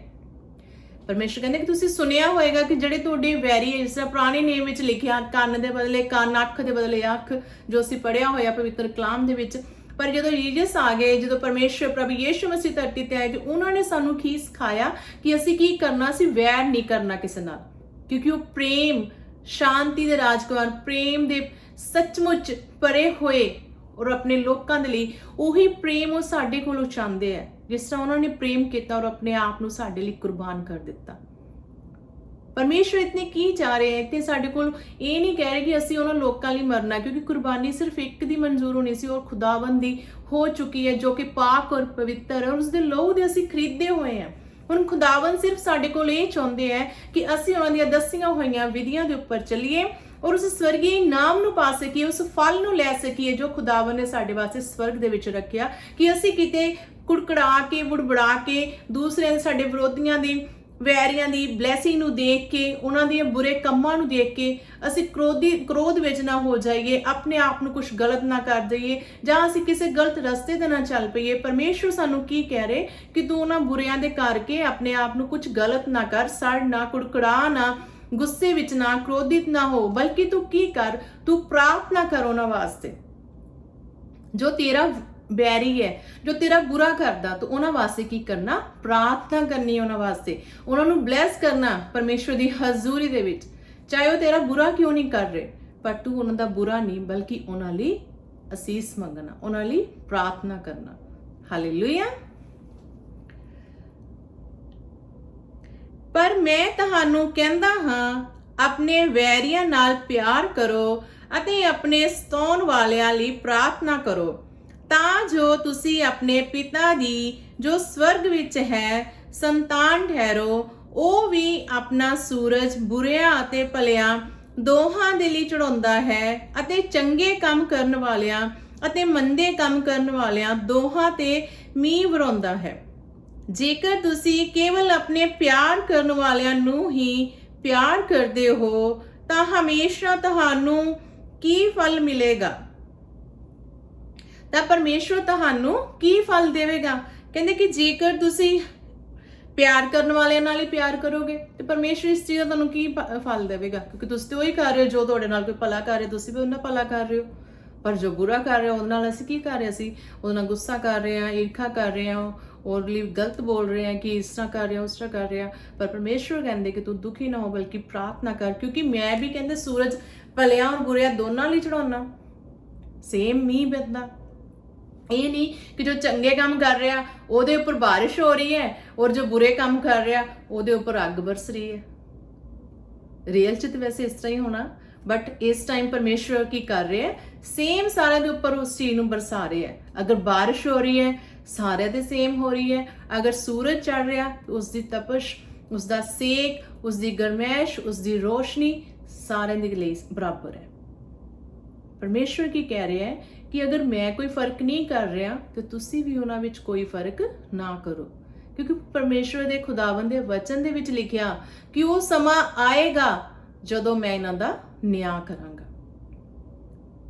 ਪਰਮੇਸ਼ਰ ਕਹਿੰਦੇ ਕਿ ਤੁਸੀਂ ਸੁਣਿਆ ਹੋਵੇਗਾ ਕਿ ਜਿਹੜੇ ਤੁਹਾਡੇ ਵੈਰੀ ਹੈ, ਜਿਸ ਤਰ੍ਹਾਂ ਪੁਰਾਣੇ ਨੇਮ ਵਿੱਚ ਲਿਖਿਆ, ਕੰਨ ਦੇ ਬਦਲੇ ਕੰਨ, ਅੱਖ ਦੇ ਬਦਲੇ ਅੱਖ, ਜੋ ਅਸੀਂ ਪੜਿਆ ਹੋਇਆ ਪਵਿੱਤਰ ਕਲਾਮ ਦੇ ਵਿੱਚ ਪਰ ਜਦੋਂ ਜੀਸਸ ਆ ਗਏ, ਜਦੋਂ ਪਰਮੇਸ਼ਰ ਪ੍ਰਭੂ ਯੀਸ਼ੂ ਮਸੀਹ ਧਰਤੀ ਤੇ ਆਏ, ਤੇ ਉਹਨਾਂ ਨੇ ਸਾਨੂੰ ਕੀ ਸਿਖਾਇਆ ਕਿ ਅਸੀਂ ਕੀ ਕਰਨਾ ਸੀ ਵੈਰ ਨਹੀਂ ਕਰਨਾ ਕਿਸੇ ਨਾਲ। ਕਿਉਂਕਿ ਉਹ ਪ੍ਰੇਮ, ਸ਼ਾਂਤੀ ਦੇ ਰਾਜਕੁਮਾਰ, ਪ੍ਰੇਮ ਦੇ ਸੱਚਮੁੱਚ ਪਰੇ ਹੋਏ ਔਰ ਆਪਣੇ ਲੋਕਾਂ ਦੇ ਲਈ ਉਹੀ ਪ੍ਰੇਮ ਉਹ ਸਾਡੇ ਕੋਲੋਂ ਚਾਹੁੰਦੇ ਆ। ਜਿਸ ਤਰ੍ਹਾਂ ਉਹਨਾਂ ਨੇ ਪ੍ਰੇਮ ਕੀਤਾ ਔਰ ਆਪਣੇ ਆਪ ਨੂੰ ਸਾਡੇ ਲਈ ਕੁਰਬਾਨ ਕਰ ਦਿੱਤਾ। ਪਰਮੇਸ਼ਰ ਇਤਨੇ ਕੀ ਚਾਹ ਰਹੇ ਹੈ? ਤੇ ਸਾਡੇ ਕੋਲ ਇਹ ਨਹੀਂ ਕਹਿ ਰਹੇ ਕਿ ਅਸੀਂ ਉਹਨਾਂ ਲੋਕਾਂ ਲਈ ਮਰਨਾ ਕਿਉਂਕਿ ਕੁਰਬਾਨੀ ਸਿਰਫ ਇੱਕ ਦੀ ਮਨਜ਼ੂਰ ਹੋਣੀ ਸੀ ਔਰ ਖੁਦਾਵੰਦ ਦੀ ਹੋ ਚੁੱਕੀ ਹੈ, ਜੋ ਕਿ ਪਾਕ ਔਰ ਪਵਿੱਤਰ ਹੈ ਉਸ ਦੇ ਲਹੂ ਦੇ ਅਸੀਂ ਖਰੀਦੇ ਹੋਏ ਹਾਂ। ਹੁਣ ਖੁਦਾਵੰਦ ਸਿਰਫ ਸਾਡੇ ਕੋਲ ਇਹ ਚਾਹੁੰਦੇ ਹੈ ਕਿ ਅਸੀਂ ਉਹਨਾਂ ਦੀਆਂ ਦੱਸੀਆਂ ਹੋਈਆਂ ਵਿਧੀਆਂ ਦੇ ਉੱਪਰ ਚੱਲੀਏ ਔਰ ਉਸ ਸਵਰਗੀ ਨਾਮ ਨੂੰ ਪਾ ਸਕੀਏ, ਉਸ ਫਲ ਨੂੰ ਲੈ ਸਕੀਏ, ਜੋ ਖੁਦਾਵੰਦ ਨੇ ਸਾਡੇ ਵਾਸਤੇ ਸਵਰਗ ਦੇ ਵਿੱਚ ਰੱਖਿਆ ਕਿ ਅਸੀਂ ਕਿਤੇ ਕੁੜਕੜਾ ਕੇ, ਬੁੜਬੜਾ ਕੇ, ਦੂਸਰਿਆਂ ਦੇ ਸਾਡੇ ਵਿਰੋਧੀਆਂ ਦੀ ਵੈਰੀਆਂ ਦੀ ਬਲੇਸਿੰਗ ਨੂੰ ਦੇਖ ਕੇ, ਉਹਨਾਂ ਦੇ ਬੁਰੇ ਕੰਮਾਂ ਨੂੰ ਦੇਖ ਕੇ ਅਸੀਂ ਕ੍ਰੋਧੀ, ਕ੍ਰੋਧ ਵਿੱਚ ਨਾ ਹੋ ਜਾਈਏ, ਆਪਣੇ ਆਪ ਨੂੰ ਕੁਝ ਗਲਤ ਨਾ ਕਰ ਦਈਏ, ਜਾਂ ਅਸੀਂ ਕਿਸੇ ਗਲਤ ਰਸਤੇ ਤੇ ਨਾ ਚੱਲ ਪਈਏ ਪਰਮੇਸ਼ਰ ਸਾਨੂੰ ਕੀ ਕਹਿ ਰਹੇ? ਕਿ ਤੂੰ ਉਹਨਾਂ ਬੁਰਿਆਂ ਦੇ ਕਰਕੇ ਆਪਣੇ ਆਪ ਨੂੰ ਕੁਝ ਗਲਤ ਨਾ ਕਰ, ਸੜ ਨਾ, ਕੁੜਕੜਾ ਨਾ, ਗੁੱਸੇ ਵਿੱਚ ਨਾ, ਕ੍ਰੋਧਿਤ ਨਾ ਹੋ, ਬਲਕਿ ਤੂੰ ਕੀ ਕਰ? ਤੂੰ ਪ੍ਰਾਰਥਨਾ ਕਰ ਉਹਨਾਂ ਵਾਸਤੇ। ਜੋ ਤੇਰਾ ਬੈਰੀ ਹੈ, ਜੋ ਤੇਰਾ ਬੁਰਾ ਕਰਦਾ, ਤੂੰ ਉਹਨਾਂ ਵਾਸਤੇ ਕੀ ਕਰਨਾ? ਪ੍ਰਾਰਥਨਾ ਕਰਨੀ ਉਹਨਾਂ ਵਾਸਤੇ। ਉਹਨਾਂ ਨੂੰ ਬਲੇਸ ਕਰਨਾ ਪਰਮੇਸ਼ਵਰ ਦੀ ਹਜ਼ੂਰੀ ਦੇ ਵਿੱਚ। ਚਾਹੇ ਉਹ ਤੇਰਾ ਬੁਰਾ ਕਿਉਂ ਨਹੀਂ ਕਰ ਰਹੇ, ਪਰ ਤੂੰ ਉਹਨਾਂ ਦਾ ਬੁਰਾ ਨਹੀਂ, ਬਲਕਿ ਉਹਨਾਂ ਲਈ ਅਸੀਸ ਮੰਗਣਾ, ਉਹਨਾਂ ਲਈ ਪ੍ਰਾਰਥਨਾ ਕਰਨਾ। ਹਾਲੇਲੂਇਆ ਪਰ ਮੈਂ ਤੁਹਾਨੂੰ ਕਹਿੰਦਾ ਹਾਂ, ਆਪਣੇ ਵੈਰੀਆਂ ਨਾਲ ਪਿਆਰ ਕਰੋ ਅਤੇ ਆਪਣੇ ਸਤਾਉਣ ਵਾਲਿਆਂ ਲਈ ਪ੍ਰਾਰਥਨਾ ਕਰੋ। ਤਾਂ ਜੋ ਤੁਸੀਂ ਆਪਣੇ ਪਿਤਾ ਦੀ ਜੋ ਸਵਰਗ ਵਿੱਚ ਹੈ, ਸੰਤਾਨ ਠਹਿਰੋ, ਉਹ ਵੀ ਆਪਣਾ ਸੂਰਜ ਬੁਰਿਆਂ ਅਤੇ ਭਲਿਆਂ ਦੋਹਾਂ ਦੇ ਲਈ ਚੜਾਉਂਦਾ ਹੈ ਅਤੇ ਚੰਗੇ ਕੰਮ ਕਰਨ ਵਾਲਿਆਂ ਅਤੇ ਮੰਦੇ ਕੰਮ ਕਰਨ ਵਾਲਿਆਂ ਦੋਹਾਂ ਤੇ ਮੀਂਹ ਵਰਾਉਂਦਾ ਹੈ। ਜੇਕਰ ਤੁਸੀਂ ਕੇਵਲ ਆਪਣੇ ਪਿਆਰ ਕਰਨ ਵਾਲਿਆਂ ਨੂੰ ਹੀ ਪਿਆਰ ਕਰਦੇ ਹੋ, ਤਾਂ ਹਮੇਸ਼ਾ ਤੁਹਾਨੂੰ ਕੀ ਫਲ ਮਿਲੇਗਾ? ਤਾਂ ਪਰਮੇਸ਼ਵਰ ਤੁਹਾਨੂੰ ਕੀ ਫਲ ਦੇਵੇਗਾ? ਕਹਿੰਦੇ ਕਿ ਜੇਕਰ ਤੁਸੀਂ ਪਿਆਰ ਕਰਨ ਵਾਲਿਆਂ ਨਾਲ ਹੀ ਪਿਆਰ ਕਰੋਗੇ, ਤੇ ਪਰਮੇਸ਼ਵਰ ਇਸ ਚੀਜ਼ ਦਾ ਤੁਹਾਨੂੰ ਕੀ ਪ- ਫਲ ਦੇਵੇਗਾ? ਕਿਉਂਕਿ ਤੁਸੀਂ ਤੇ ਉਹੀ ਕਰ ਰਹੇ ਹੋ, ਜੋ ਤੁਹਾਡੇ ਨਾਲ ਕੋਈ ਭਲਾ ਕਰ ਰਿਹਾ, ਤੁਸੀਂ ਵੀ ਉਹਨਾਂ ਭਲਾ ਕਰ ਰਹੇ ਹੋ। ਪਰ ਜੋ ਬੁਰਾ ਕਰ ਰਿਹਾ, ਉਹਦੇ ਨਾਲ ਅਸੀਂ ਕੀ ਕਰ ਰਹੇ ਸੀ ਉਹਦੇ ਨਾਲ ਗੁੱਸਾ ਕਰ ਰਹੇ ਹਾਂ, ਈਰਖਾ ਕਰ ਰਹੇ ਹਾਂ ਔਰ ਲਈ ਗਲਤ ਬੋਲ ਰਹੇ ਹਾਂ ਕਿ ਇਸ ਤਰ੍ਹਾਂ ਕਰ ਰਿਹਾ, ਉਸ ਤਰ੍ਹਾਂ ਕਰ ਰਿਹਾ। ਪਰ ਪਰਮੇਸ਼ਵਰ ਕਹਿੰਦੇ ਕਿ ਤੂੰ ਦੁਖੀ ਨਾ ਹੋ, ਬਲਕਿ ਪ੍ਰਾਰਥਨਾ ਕਰ, ਕਿਉਂਕਿ ਮੈਂ ਵੀ ਕਹਿੰਦੇ ਸੂਰਜ ਭਲਿਆਂ ਔਰ ਬੁਰਿਆਂ ਦੋਨਾਂ ਲਈ ਚੜਾਉਣਾ ਸੇਮ ਮੀਂਹ ਬੰਦਾ। ਇਹ ਨਹੀਂ ਕਿ ਜੋ ਚੰਗੇ ਕੰਮ ਕਰ ਰਿਹਾ, ਉਹਦੇ ਉੱਪਰ ਬਾਰਿਸ਼ ਹੋ ਰਹੀ ਹੈ ਔਰ ਜੋ ਬੁਰੇ ਕੰਮ ਕਰ ਰਿਹਾ, ਉਹਦੇ ਉੱਪਰ ਅੱਗ ਬਰਸ ਰਹੀ ਹੈ। ਰੀਅਲ ਚ ਤਾਂ ਵੈਸੇ ਇਸ ਤਰ੍ਹਾਂ ਹੀ ਹੋਣਾ ਬਟ ਇਸ ਟਾਈਮ ਪਰਮੇਸ਼ਵਰ ਕੀ ਕਰ ਰਿਹਾ ਹੈ? ਸੇਮ ਸਾਰਿਆਂ ਦੇ ਉੱਪਰ ਉਸ ਚੀਜ਼ ਨੂੰ ਬਰਸਾ ਰਿਹਾ ਹੈ। ਅਗਰ ਬਾਰਿਸ਼ ਹੋ ਰਹੀ ਹੈ, ਸਾਰਿਆਂ ਦੇ ਸੇਮ ਹੋ ਰਹੀ ਹੈ। ਅਗਰ ਸੂਰਜ ਚੜ ਰਿਹਾ, ਤਾਂ ਉਸ ਦੀ ਤਪਸ਼, ਉਸ ਦਾ ਸੇਕ, ਉਸ ਦੀ ਗਰਮੈਸ਼, ਉਸ ਦੀ ਰੋਸ਼ਨੀ ਸਾਰਿਆਂ ਦੇ ਲਈ ਬਰਾਬਰ ਹੈ। ਪਰਮੇਸ਼ਵਰ ਕੀ ਕਹਿ ਰਿਹਾ ਹੈ? ਕਿ ਅਗਰ ਮੈਂ ਕੋਈ ਫ਼ਰਕ ਨਹੀਂ ਕਰ ਰਿਹਾ, ਤੇ ਤੁਸੀਂ ਵੀ ਉਹਨਾਂ ਵਿੱਚ ਕੋਈ ਫ਼ਰਕ ਨਾ ਕਰੋ। ਕਿਉਂਕਿ ਪਰਮੇਸ਼ਵਰ ਦੇ ਖੁਦਾਵੰਦ ਦੇ ਵਚਨ ਦੇ ਵਿੱਚ ਲਿਖਿਆ ਕਿ ਉਹ ਸਮਾਂ ਆਏਗਾ ਜਦੋਂ ਮੈਂ ਇਹਨਾਂ ਦਾ ਨਿਆਂ ਕਰਾਂਗਾ।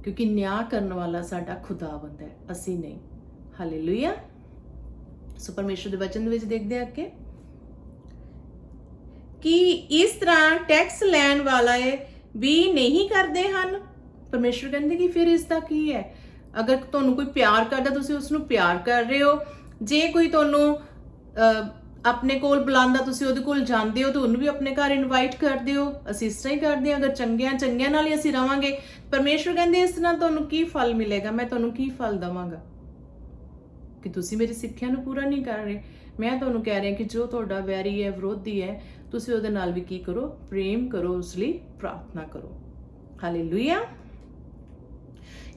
ਕਿਉਂਕਿ ਨਿਆਂ ਕਰਨ ਵਾਲਾ ਸਾਡਾ ਖੁਦਾਵੰਦ ਹੈ, ਅਸੀਂ ਨਹੀਂ। ਹਾਲੇਲੂਇਆ ਸੋ ਪਰਮੇਸ਼ਵਰ ਦੇ ਵਚਨ ਦੇ ਵਿੱਚ ਦੇਖਦੇ ਹਾਂ ਕਿ ਕਿ ਇਸ ਤਰ੍ਹਾਂ ਟੈਕਸ ਲੈਣ ਵਾਲੇ ਵੀ ਨਹੀਂ ਕਰਦੇ ਹਨ? ਪਰਮੇਸ਼ਵਰ ਕਹਿੰਦੇ ਕਿ ਫਿਰ ਇਸ ਦਾ ਕੀ ਹੈ? ਅਗਰ ਤੁਹਾਨੂੰ ਕੋਈ ਪਿਆਰ ਕਰਦਾ, ਤੁਸੀਂ ਉਸ ਨੂੰ ਪਿਆਰ ਕਰ ਰਹੇ ਹੋ। ਜੇ ਕੋਈ ਤੁਹਾਨੂੰ ਆਪਣੇ ਕੋਲ ਬੁਲਾਉਂਦਾ, ਤੁਸੀਂ ਉਹਦੇ ਕੋਲ ਜਾਂਦੇ ਹੋ, ਤਾਂ ਉਹਨੂੰ ਵੀ ਆਪਣੇ ਘਰ ਇਨਵਾਈਟ ਕਰਦੇ ਹੋ ਅਸੀਂ ਇਸ ਤਰ੍ਹਾਂ ਹੀ ਕਰਦੇ ਹਾਂ। ਅਗਰ ਚੰਗਿਆਂ ਚੰਗਿਆਂ ਨਾਲ ਹੀ ਅਸੀਂ ਰਵਾਂਗੇ, ਪਰਮੇਸ਼ਵਰ ਕਹਿੰਦੇ ਇਸ ਤਰ੍ਹਾਂ ਤੁਹਾਨੂੰ ਕੀ ਫਲ ਮਿਲੇਗਾ? ਮੈਂ ਤੁਹਾਨੂੰ ਕੀ ਫਲ ਦਵਾਂਗਾ? ਕਿ ਤੁਸੀਂ ਮੇਰੀ ਸਿੱਖਿਆ ਨੂੰ ਪੂਰਾ ਨਹੀਂ ਕਰ ਰਹੇ। ਮੈਂ ਤੁਹਾਨੂੰ ਕਹਿ ਰਿਹਾ ਕਿ ਜੋ ਤੁਹਾਡਾ ਵੈਰੀ ਹੈ, ਵਿਰੋਧੀ ਹੈ, ਤੁਸੀਂ ਉਹਦੇ ਨਾਲ ਵੀ ਕੀ ਕਰੋ? ਪ੍ਰੇਮ ਕਰੋ, ਉਸ ਲਈ ਪ੍ਰਾਰਥਨਾ ਕਰੋ। ਹਾਲੇਲੂਇਆ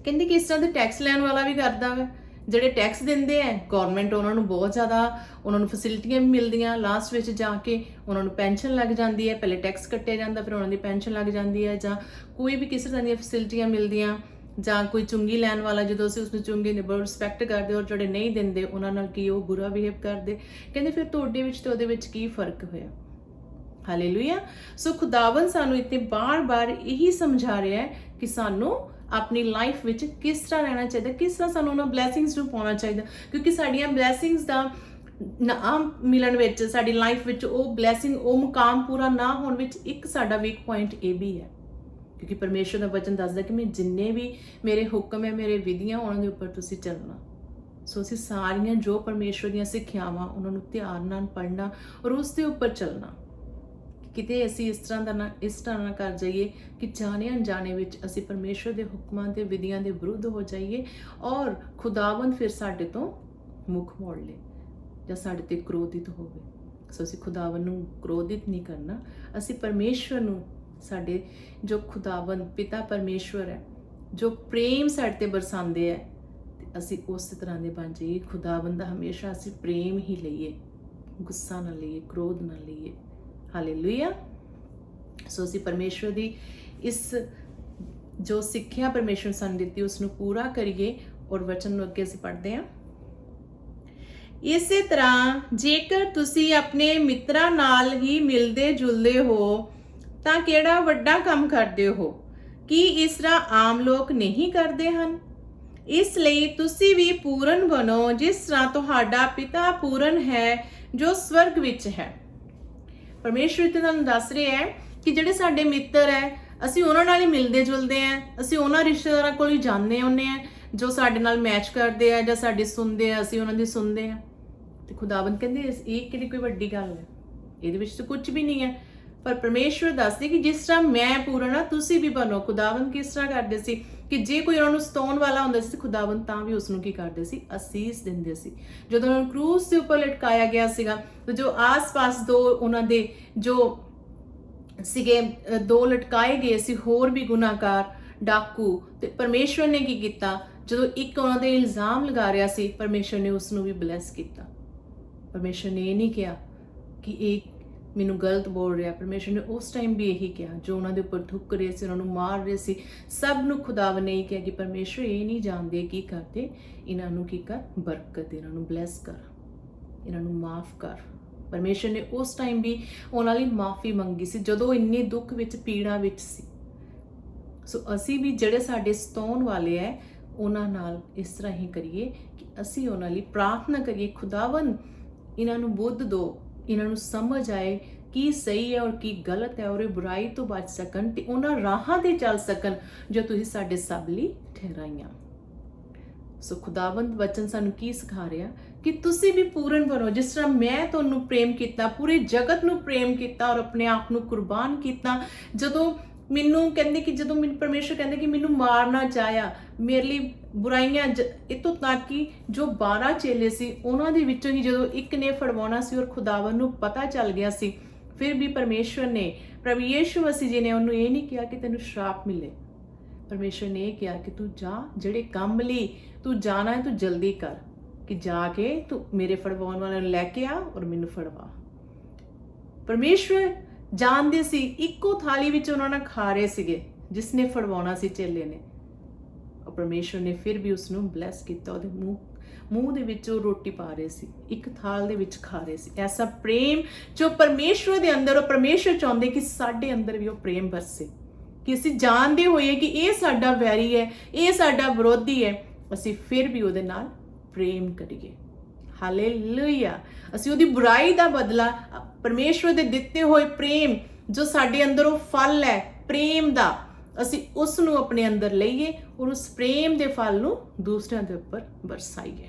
ਕਹਿੰਦੇ ਕਿ ਇਸ ਤਰ੍ਹਾਂ ਦੇ ਟੈਕਸ ਲੈਣ ਵਾਲਾ ਵੀ ਕਰਦਾ ਵਾ। ਜਿਹੜੇ ਟੈਕਸ ਦਿੰਦੇ ਆ ਗਵਰਨਮੈਂਟ ਉਹਨਾਂ ਨੂੰ ਬਹੁਤ ਜ਼ਿਆਦਾ ਉਹਨਾਂ ਨੂੰ ਫੈਸਿਲਿਟੀਆਂ ਵੀ ਮਿਲਦੀਆਂ। ਲਾਸਟ ਵਿੱਚ ਜਾ ਕੇ ਉਹਨਾਂ ਨੂੰ ਪੈਨਸ਼ਨ ਲੱਗ ਜਾਂਦੀ ਹੈ। ਪਹਿਲੇ ਟੈਕਸ ਕੱਟਿਆ ਜਾਂਦਾ, ਫਿਰ ਉਹਨਾਂ ਦੀ ਪੈਨਸ਼ਨ ਲੱਗ ਜਾਂਦੀ ਹੈ ਜਾਂ ਕੋਈ ਵੀ ਕਿਸੇ ਤਰ੍ਹਾਂ ਦੀਆਂ ਫੈਸਿਲਿਟੀਆਂ ਮਿਲਦੀਆਂ ਜਾਂ ਕੋਈ ਚੁੰਗੀ ਲੈਣ ਵਾਲਾ ਜਦੋਂ ਅਸੀਂ ਉਸ ਨੂੰ ਚੁੰਗੀ ਦੀ ਬਹੁਤ ਰਿਸਪੈਕਟ ਕਰਦੇ ਔਰ ਜਿਹੜੇ ਨਹੀਂ ਦਿੰਦੇ, ਉਹਨਾਂ ਨਾਲ ਕੀ ਉਹ ਬੁਰਾ ਬਿਹੇਵ ਕਰਦੇ। ਕਹਿੰਦੇ ਫਿਰ ਤੁਹਾਡੇ ਵਿੱਚ ਤੇ ਉਹਦੇ ਵਿੱਚ ਕੀ ਫ਼ਰਕ ਹੋਇਆ? ਹਾਲੇਲੂਇਆ ਸੋ ਖੁਦਾਵੰ ਸਾਨੂੰ ਇੱਥੇ ਬਾਰ-ਬਾਰ ਇਹੀ ਸਮਝਾ ਰਿਹਾ ਹੈ ਕਿ ਸਾਨੂੰ ਆਪਣੀ ਲਾਈਫ ਵਿੱਚ ਕਿਸ ਤਰ੍ਹਾਂ ਰਹਿਣਾ ਚਾਹੀਦਾ, ਕਿਸ ਤਰ੍ਹਾਂ ਸਾਨੂੰ ਉਹਨਾਂ ਬਲੇਸਿੰਗਸ ਨੂੰ ਪਾਉਣਾ ਚਾਹੀਦਾ, ਕਿਉਂਕਿ ਸਾਡੀਆਂ ਬਲੇਸਿੰਗਸ ਦਾ ਨਾ ਮਿਲਣ ਵਿੱਚ, ਸਾਡੀ ਲਾਈਫ ਵਿੱਚ ਉਹ ਬਲੇਸਿੰਗ ਉਹ ਮੁਕਾਮ ਪੂਰਾ ਨਾ ਹੋਣ ਵਿੱਚ ਇੱਕ ਸਾਡਾ ਵੀਕ ਪੁਆਇੰਟ ਇਹ ਵੀ ਹੈ। ਕਿਉਂਕਿ ਪਰਮੇਸ਼ਰ ਦਾ ਵਚਨ ਦੱਸਦਾ ਕਿ ਮੈਂ ਜਿੰਨੇ ਵੀ ਮੇਰੇ ਹੁਕਮ ਹੈ, ਮੇਰੇ ਵਿਧੀਆਂ ਉਹਨਾਂ ਦੇ ਉੱਪਰ ਤੁਸੀਂ ਚੱਲਣਾ। ਸੋ ਅਸੀਂ ਸਾਰੀਆਂ ਜੋ ਪਰਮੇਸ਼ਰ ਦੀਆਂ ਸਿੱਖਿਆਵਾਂ, ਉਹਨਾਂ ਨੂੰ ਧਿਆਨ ਨਾਲ ਪੜ੍ਹਨਾ ਔਰ ਉਸ ਦੇ ਉੱਪਰ ਚੱਲਣਾ। ਕਿਤੇ ਅਸੀਂ ਇਸ ਤਰ੍ਹਾਂ ਦਾ ਨਾ, ਇਸ ਤਰ੍ਹਾਂ ਨਾ ਕਰ ਜਾਈਏ ਕਿ ਜਾਣੇ ਅਣਜਾਣੇ ਵਿੱਚ ਅਸੀਂ ਪਰਮੇਸ਼ਰ ਦੇ ਹੁਕਮਾਂ ਤੇ ਵਿਧੀਆਂ ਦੇ ਵਿਰੁੱਧ ਹੋ ਜਾਈਏ ਔਰ ਖੁਦਾਵੰਦ ਫਿਰ ਸਾਡੇ ਤੋਂ ਮੁਖ ਮੋੜ ਲੇ ਜਾਂ ਸਾਡੇ ਤੇ ਕ੍ਰੋਧਿਤ ਹੋਵੇ। ਸੋ ਅਸੀਂ ਖੁਦਾਵੰਦ ਨੂੰ ਕ੍ਰੋਧਿਤ ਨਹੀਂ ਕਰਨਾ। ਅਸੀਂ ਪਰਮੇਸ਼ਰ ਨੂੰ ਸਾਡੇ ਜੋ ਖੁਦਾਵੰਦ ਪਿਤਾ ਪਰਮੇਸ਼ਵਰ ਹੈ, ਜੋ ਪ੍ਰੇਮ ਸਾਡੇ ਤੇ ਬਰਸਾਉਂਦੇ ਹੈ, ਤੇ ਅਸੀਂ ਉਸ ਤਰ੍ਹਾਂ ਦੇ ਬਣ ਜਾਈਏ। ਖੁਦਾਵੰਦ ਦਾ ਹਮੇਸ਼ਾ ਅਸੀਂ ਪ੍ਰੇਮ ਹੀ ਲਈਏ, ਗੁੱਸਾ ਨਾ ਲਈਏ, ਕ੍ਰੋਧ ਨਾ ਲਈਏ। ਹਾਲੇਲੂਇਆ ਸੋ ਅਸੀਂ ਪਰਮੇਸ਼ਵਰ ਦੀ ਇਸ ਜੋ ਸਿੱਖਿਆ ਪਰਮੇਸ਼ਵਰ ਸਾਨੂੰ ਦਿੱਤੀ ਉਸ ਨੂੰ ਪੂਰਾ ਕਰੀਏ ਔਰ ਵਚਨ ਨੂੰ ਅੱਗੇ ਅਸੀਂ ਪੜ੍ਹਦੇ ਹਾਂ। ਇਸੇ ਤਰ੍ਹਾਂ ਜੇਕਰ ਤੁਸੀਂ ਆਪਣੇ ਮਿੱਤਰਾਂ ਨਾਲ ਹੀ ਮਿਲਦੇ ਜੁਲਦੇ ਹੋ, ਤਾਂ ਕਿਹੜਾ ਵੱਡਾ ਕੰਮ ਕਰਦੇ ਹੋ? ਕੀ ਇਸ ਤਰ੍ਹਾਂ ਆਮ ਲੋਕ ਨਹੀਂ ਕਰਦੇ ਹਨ? ਇਸ ਲਈ ਤੁਸੀਂ ਵੀ ਪੂਰਨ ਬਣੋ, ਜਿਸ ਤਰ੍ਹਾਂ ਤੁਹਾਡਾ ਪਿਤਾ ਪੂਰਨ ਹੈ, ਜੋ ਸਵਰਗ ਵਿੱਚ ਹੈ। ਪਰਮੇਸ਼ਵਰ ਤੇ ਤੁਹਾਨੂੰ ਦੱਸ ਰਿਹਾ ਹੈ ਕਿ ਜਿਹੜੇ ਸਾਡੇ ਮਿੱਤਰ ਹੈ, ਅਸੀਂ ਉਹਨਾਂ ਨਾਲ ਹੀ ਮਿਲਦੇ ਜੁਲਦੇ ਆ ਅਸੀਂ ਉਹਨਾਂ ਰਿਸ਼ਤੇਦਾਰਾਂ ਕੋਲ ਹੀ ਜਾਂਦੇ ਹੁੰਨੇ ਆ ਜੋ ਸਾਡੇ ਨਾਲ ਮੈਚ ਕਰਦੇ ਆ ਜਾਂ ਸਾਡੀ ਸੁਣਦੇ ਆ, ਅਸੀਂ ਉਹਨਾਂ ਦੀ ਸੁਣਦੇ ਆ ਤੇ ਖੁਦਾਵੰਦ ਕਹਿੰਦੇ ਇਸ- ਇਹ ਕਿਹੜੀ ਕੋਈ ਵੱਡੀ ਗੱਲ ਹੈ? ਇਹਦੇ ਵਿੱਚ ਤਾਂ ਕੁਝ ਵੀ ਨਹੀਂ ਹੈ। ਪਰ ਪਰਮੇਸ਼ਵਰ ਦੱਸਦੇ ਕਿ ਜਿਸ ਤਰ੍ਹਾਂ ਮੈਂ ਪੂਰਨ ਆ ਤੁਸੀਂ ਵੀ ਬਣੋ ਖੁਦਾਵੰਦ ਕਿਸ ਤਰ੍ਹਾਂ ਕਰਦੇ ਸੀ? ਕਿ ਜੇ ਕੋਈ ਉਹਨਾਂ ਨੂੰ ਸਤਾਉਣ ਵਾਲਾ ਹੁੰਦਾ ਸੀ, ਖੁਦਾਵੰਦ ਤਾਂ ਵੀ ਉਸ ਨੂੰ ਕੀ ਕਰਦੇ ਸੀ? ਅਸੀਸ ਦਿੰਦੇ ਸੀ। ਜਦੋਂ ਉਹਨਾਂ ਨੂੰ ਕਰੂਸ ਦੇ ਉੱਪਰ ਲਟਕਾਇਆ ਗਿਆ ਸੀਗਾ, ਤੇ ਜੋ ਆਸ-ਪਾਸ ਦੋ ਉਹਨਾਂ ਦੇ ਜੋ ਸੀਗੇ ਦੋ ਲਟਕਾਏ ਗਏ ਸੀ, ਹੋਰ ਵੀ ਗੁਨਾਹਗਾਰ ਡਾਕੂ, ਤੇ ਪਰਮੇਸ਼ਵਰ ਨੇ ਕੀ ਕੀਤਾ? ਜਦੋਂ ਇੱਕ ਉਹਨਾਂ ਦੇ ਇਲਜ਼ਾਮ ਲਗਾ ਰਿਹਾ ਸੀ, ਪਰਮੇਸ਼ਵਰ ਨੇ ਉਸ ਨੂੰ ਵੀ ਬਲੈਸ ਕੀਤਾ। ਪਰਮੇਸ਼ਵਰ ਨੇ ਇਹ ਨਹੀਂ ਕਿਹਾ ਕਿ ਇਹ ਮੈਨੂੰ ਗਲਤ ਬੋਲ ਰਿਹਾ ਪਰਮੇਸ਼ਵਰ ਨੇ ਉਸ ਟਾਈਮ ਵੀ ਇਹੀ ਕਿਹਾ, ਜੋ ਉਹਨਾਂ ਦੇ ਉੱਪਰ ਥੁੱਕ ਰਹੇ ਸੀ, ਉਹਨਾਂ ਨੂੰ ਮਾਰ ਰਹੇ ਸੀ, ਸਭ ਨੂੰ ਖੁਦਾਵੰ ਨੇ ਇਹ ਕਿਹਾ ਕਿ ਪਰਮੇਸ਼ਵਰ ਇਹ ਨਹੀਂ ਜਾਣਦੇ ਕੀ ਕਰਦੇ, ਇਹਨਾਂ ਨੂੰ ਕੀ ਕਰ, ਬਰਕਤ, ਇਹਨਾਂ ਨੂੰ ਬਲੈਸ ਕਰ, ਇਹਨਾਂ ਨੂੰ ਮਾਫ ਕਰ। ਪਰਮੇਸ਼ਰ ਨੇ ਉਸ ਟਾਈਮ ਵੀ ਉਹਨਾਂ ਲਈ ਮਾਫੀ ਮੰਗੀ ਸੀ, ਜਦੋਂ ਇੰਨੇ ਦੁੱਖ ਵਿੱਚ, ਪੀੜਾ ਵਿੱਚ ਸੀ। ਸੋ ਅਸੀਂ ਵੀ ਜਿਹੜੇ ਸਾਡੇ ਸਤਾਉਣ ਵਾਲੇ ਐ, ਉਹਨਾਂ ਨਾਲ ਇਸ ਤਰ੍ਹਾਂ ਹੀ ਕਰੀਏ ਕਿ ਅਸੀਂ ਉਹਨਾਂ ਲਈ ਪ੍ਰਾਰਥਨਾ ਕਰੀਏ ਖੁਦਾਵੰ ਇਹਨਾਂ ਨੂੰ ਬੁੱਧ ਦਿਓ ਇਹਨਾਂ ਨੂੰ ਸਮਝ ਆਏ ਕੀ ਸਹੀ ਹੈ ਔਰ ਕੀ ਗਲਤ ਹੈ ਔਰ ਇਹ ਬੁਰਾਈ ਤੋਂ ਬਚ ਸਕਣ ਤੇ ਉਹਨਾਂ ਰਾਹਾਂ ਤੇ ਚੱਲ ਸਕਣ ਜੋ ਤੁਸੀਂ ਸਾਡੇ ਸਭ ਲਈ ਠਹਿਰਾਈਆਂ। ਸੋ ਖੁਦਾਵੰਦ ਵਚਨ ਸਾਨੂੰ ਕੀ ਸਿਖਾ ਰਿਹਾ? ਕਿ ਤੁਸੀਂ ਵੀ ਪੂਰਨ ਬਣੋ। ਜਿਸ ਤਰ੍ਹਾਂ ਮੈਂ ਤੁਹਾਨੂੰ ਪ੍ਰੇਮ ਕੀਤਾ, ਪੂਰੇ ਜਗਤ ਨੂੰ ਪ੍ਰੇਮ ਕੀਤਾ ਔਰ ਆਪਣੇ ਆਪ ਨੂੰ ਕੁਰਬਾਨ ਕੀਤਾ, ਜਦੋਂ ਮੈਨੂੰ ਕਹਿੰਦੇ ਕਿ ਜਦੋਂ ਮੈਨੂੰ ਪਰਮੇਸ਼ਰ ਕਹਿੰਦੇ ਕਿ ਮੈਨੂੰ ਮਾਰਨਾ ਚਾਹਿਆ ਮੇਰੇ ਲਈ ਬੁਰਾਈਆਂ ਜ- ਇਤੋਂ ਤੱਕ ਕਿ ਜੋ 12 ਚੇਲੇ ਸੀ, ਉਹਨਾਂ ਦੇ ਵਿੱਚੋਂ ਹੀ ਜਦੋਂ ਇੱਕ ਨੇ ਫੜਵਾਉਣਾ ਸੀ ਔਰ ਖੁਦਾਵੰ ਨੂੰ ਪਤਾ ਚੱਲ ਗਿਆ ਸੀ, ਫਿਰ ਵੀ ਪਰਮੇਸ਼ਰ ਨੇ, ਪ੍ਰਭੂ ਯੀਸ਼ੂ ਮਸੀਹ ਜੀ ਨੇ ਉਹਨੂੰ ਇਹ ਨਹੀਂ ਕਿਹਾ ਕਿ ਤੈਨੂੰ ਸ਼ਰਾਪ ਮਿਲੇ। ਪਰਮੇਸ਼ਰ ਨੇ ਇਹ ਕਿਹਾ ਕਿ ਤੂੰ ਜਾ, ਜਿਹੜੇ ਕੰਮ ਲਈ ਤੂੰ ਜਾਣਾ ਹੈ, ਤੂੰ ਜਲਦੀ ਕਰ, ਕਿ ਜਾ ਕੇ ਤੂੰ ਮੇਰੇ ਫੜਵਾਉਣ ਵਾਲਿਆਂ ਨੂੰ ਲੈ ਕੇ ਆ ਔਰ ਮੈਨੂੰ ਫੜਵਾ। ਪਰਮੇਸ਼ਰ ਜਾਣਦੇ ਸੀ, ਇੱਕੋ ਥਾਲੀ ਵਿੱਚ ਉਹਨਾਂ ਨਾਲ ਖਾ ਰਹੇ ਸੀਗੇ, ਜਿਸ ਨੇ ਫੜਵਾਉਣਾ ਸੀ ਚੇਲੇ ਨੇ। ਉਹ ਪਰਮੇਸ਼ਰ ਨੇ ਫਿਰ ਵੀ ਉਸ ਨੂੰ ਬਲੈਸ ਕੀਤਾ, ਉਹਦੇ ਮੂੰਹ ਮੂੰਹ ਦੇ ਵਿੱਚ ਉਹ ਰੋਟੀ ਪਾ ਰਹੇ ਸੀ, ਇੱਕ ਥਾਲ ਦੇ ਵਿੱਚ ਖਾ ਰਹੇ ਸੀ। ਐਸਾ ਪ੍ਰੇਮ ਜੋ ਪਰਮੇਸ਼ਰ ਦੇ ਅੰਦਰ, ਉਹ ਪਰਮੇਸ਼ਰ ਚਾਹੁੰਦੇ ਕਿ ਸਾਡੇ ਅੰਦਰ ਵੀ ਉਹ ਪ੍ਰੇਮ ਵਰਸੇ ਕਿ ਅਸੀਂ ਜਾਣਦੇ ਹੋਈਏ ਕਿ ਇਹ ਸਾਡਾ ਵੈਰੀ ਹੈ, ਇਹ ਸਾਡਾ ਵਿਰੋਧੀ ਹੈ, ਅਸੀਂ ਫਿਰ ਵੀ ਉਹਦੇ ਨਾਲ ਪ੍ਰੇਮ ਕਰੀਏ। ਹਾਲੇਲੂਇਆ ਅਸੀਂ ਉਹਦੀ ਬੁਰਾਈ ਦਾ ਬਦਲਾ ਅ, ਪਰਮੇਸ਼ਵਰ ਦੇ ਦਿੱਤੇ ਹੋਏ ਪ੍ਰੇਮ ਜੋ ਸਾਡੇ ਅੰਦਰ ਉਹ ਫਲ ਹੈ ਪ੍ਰੇਮ ਦਾ ਅਸੀਂ ਉਸ ਨੂੰ ਆਪਣੇ ਅੰਦਰ ਲਈਏ ਔਰ ਉਸ ਪ੍ਰੇਮ ਦੇ ਫਲ ਨੂੰ ਦੂਸਰਿਆਂ ਦੇ ਉੱਪਰ ਵਰਸਾਈਏ।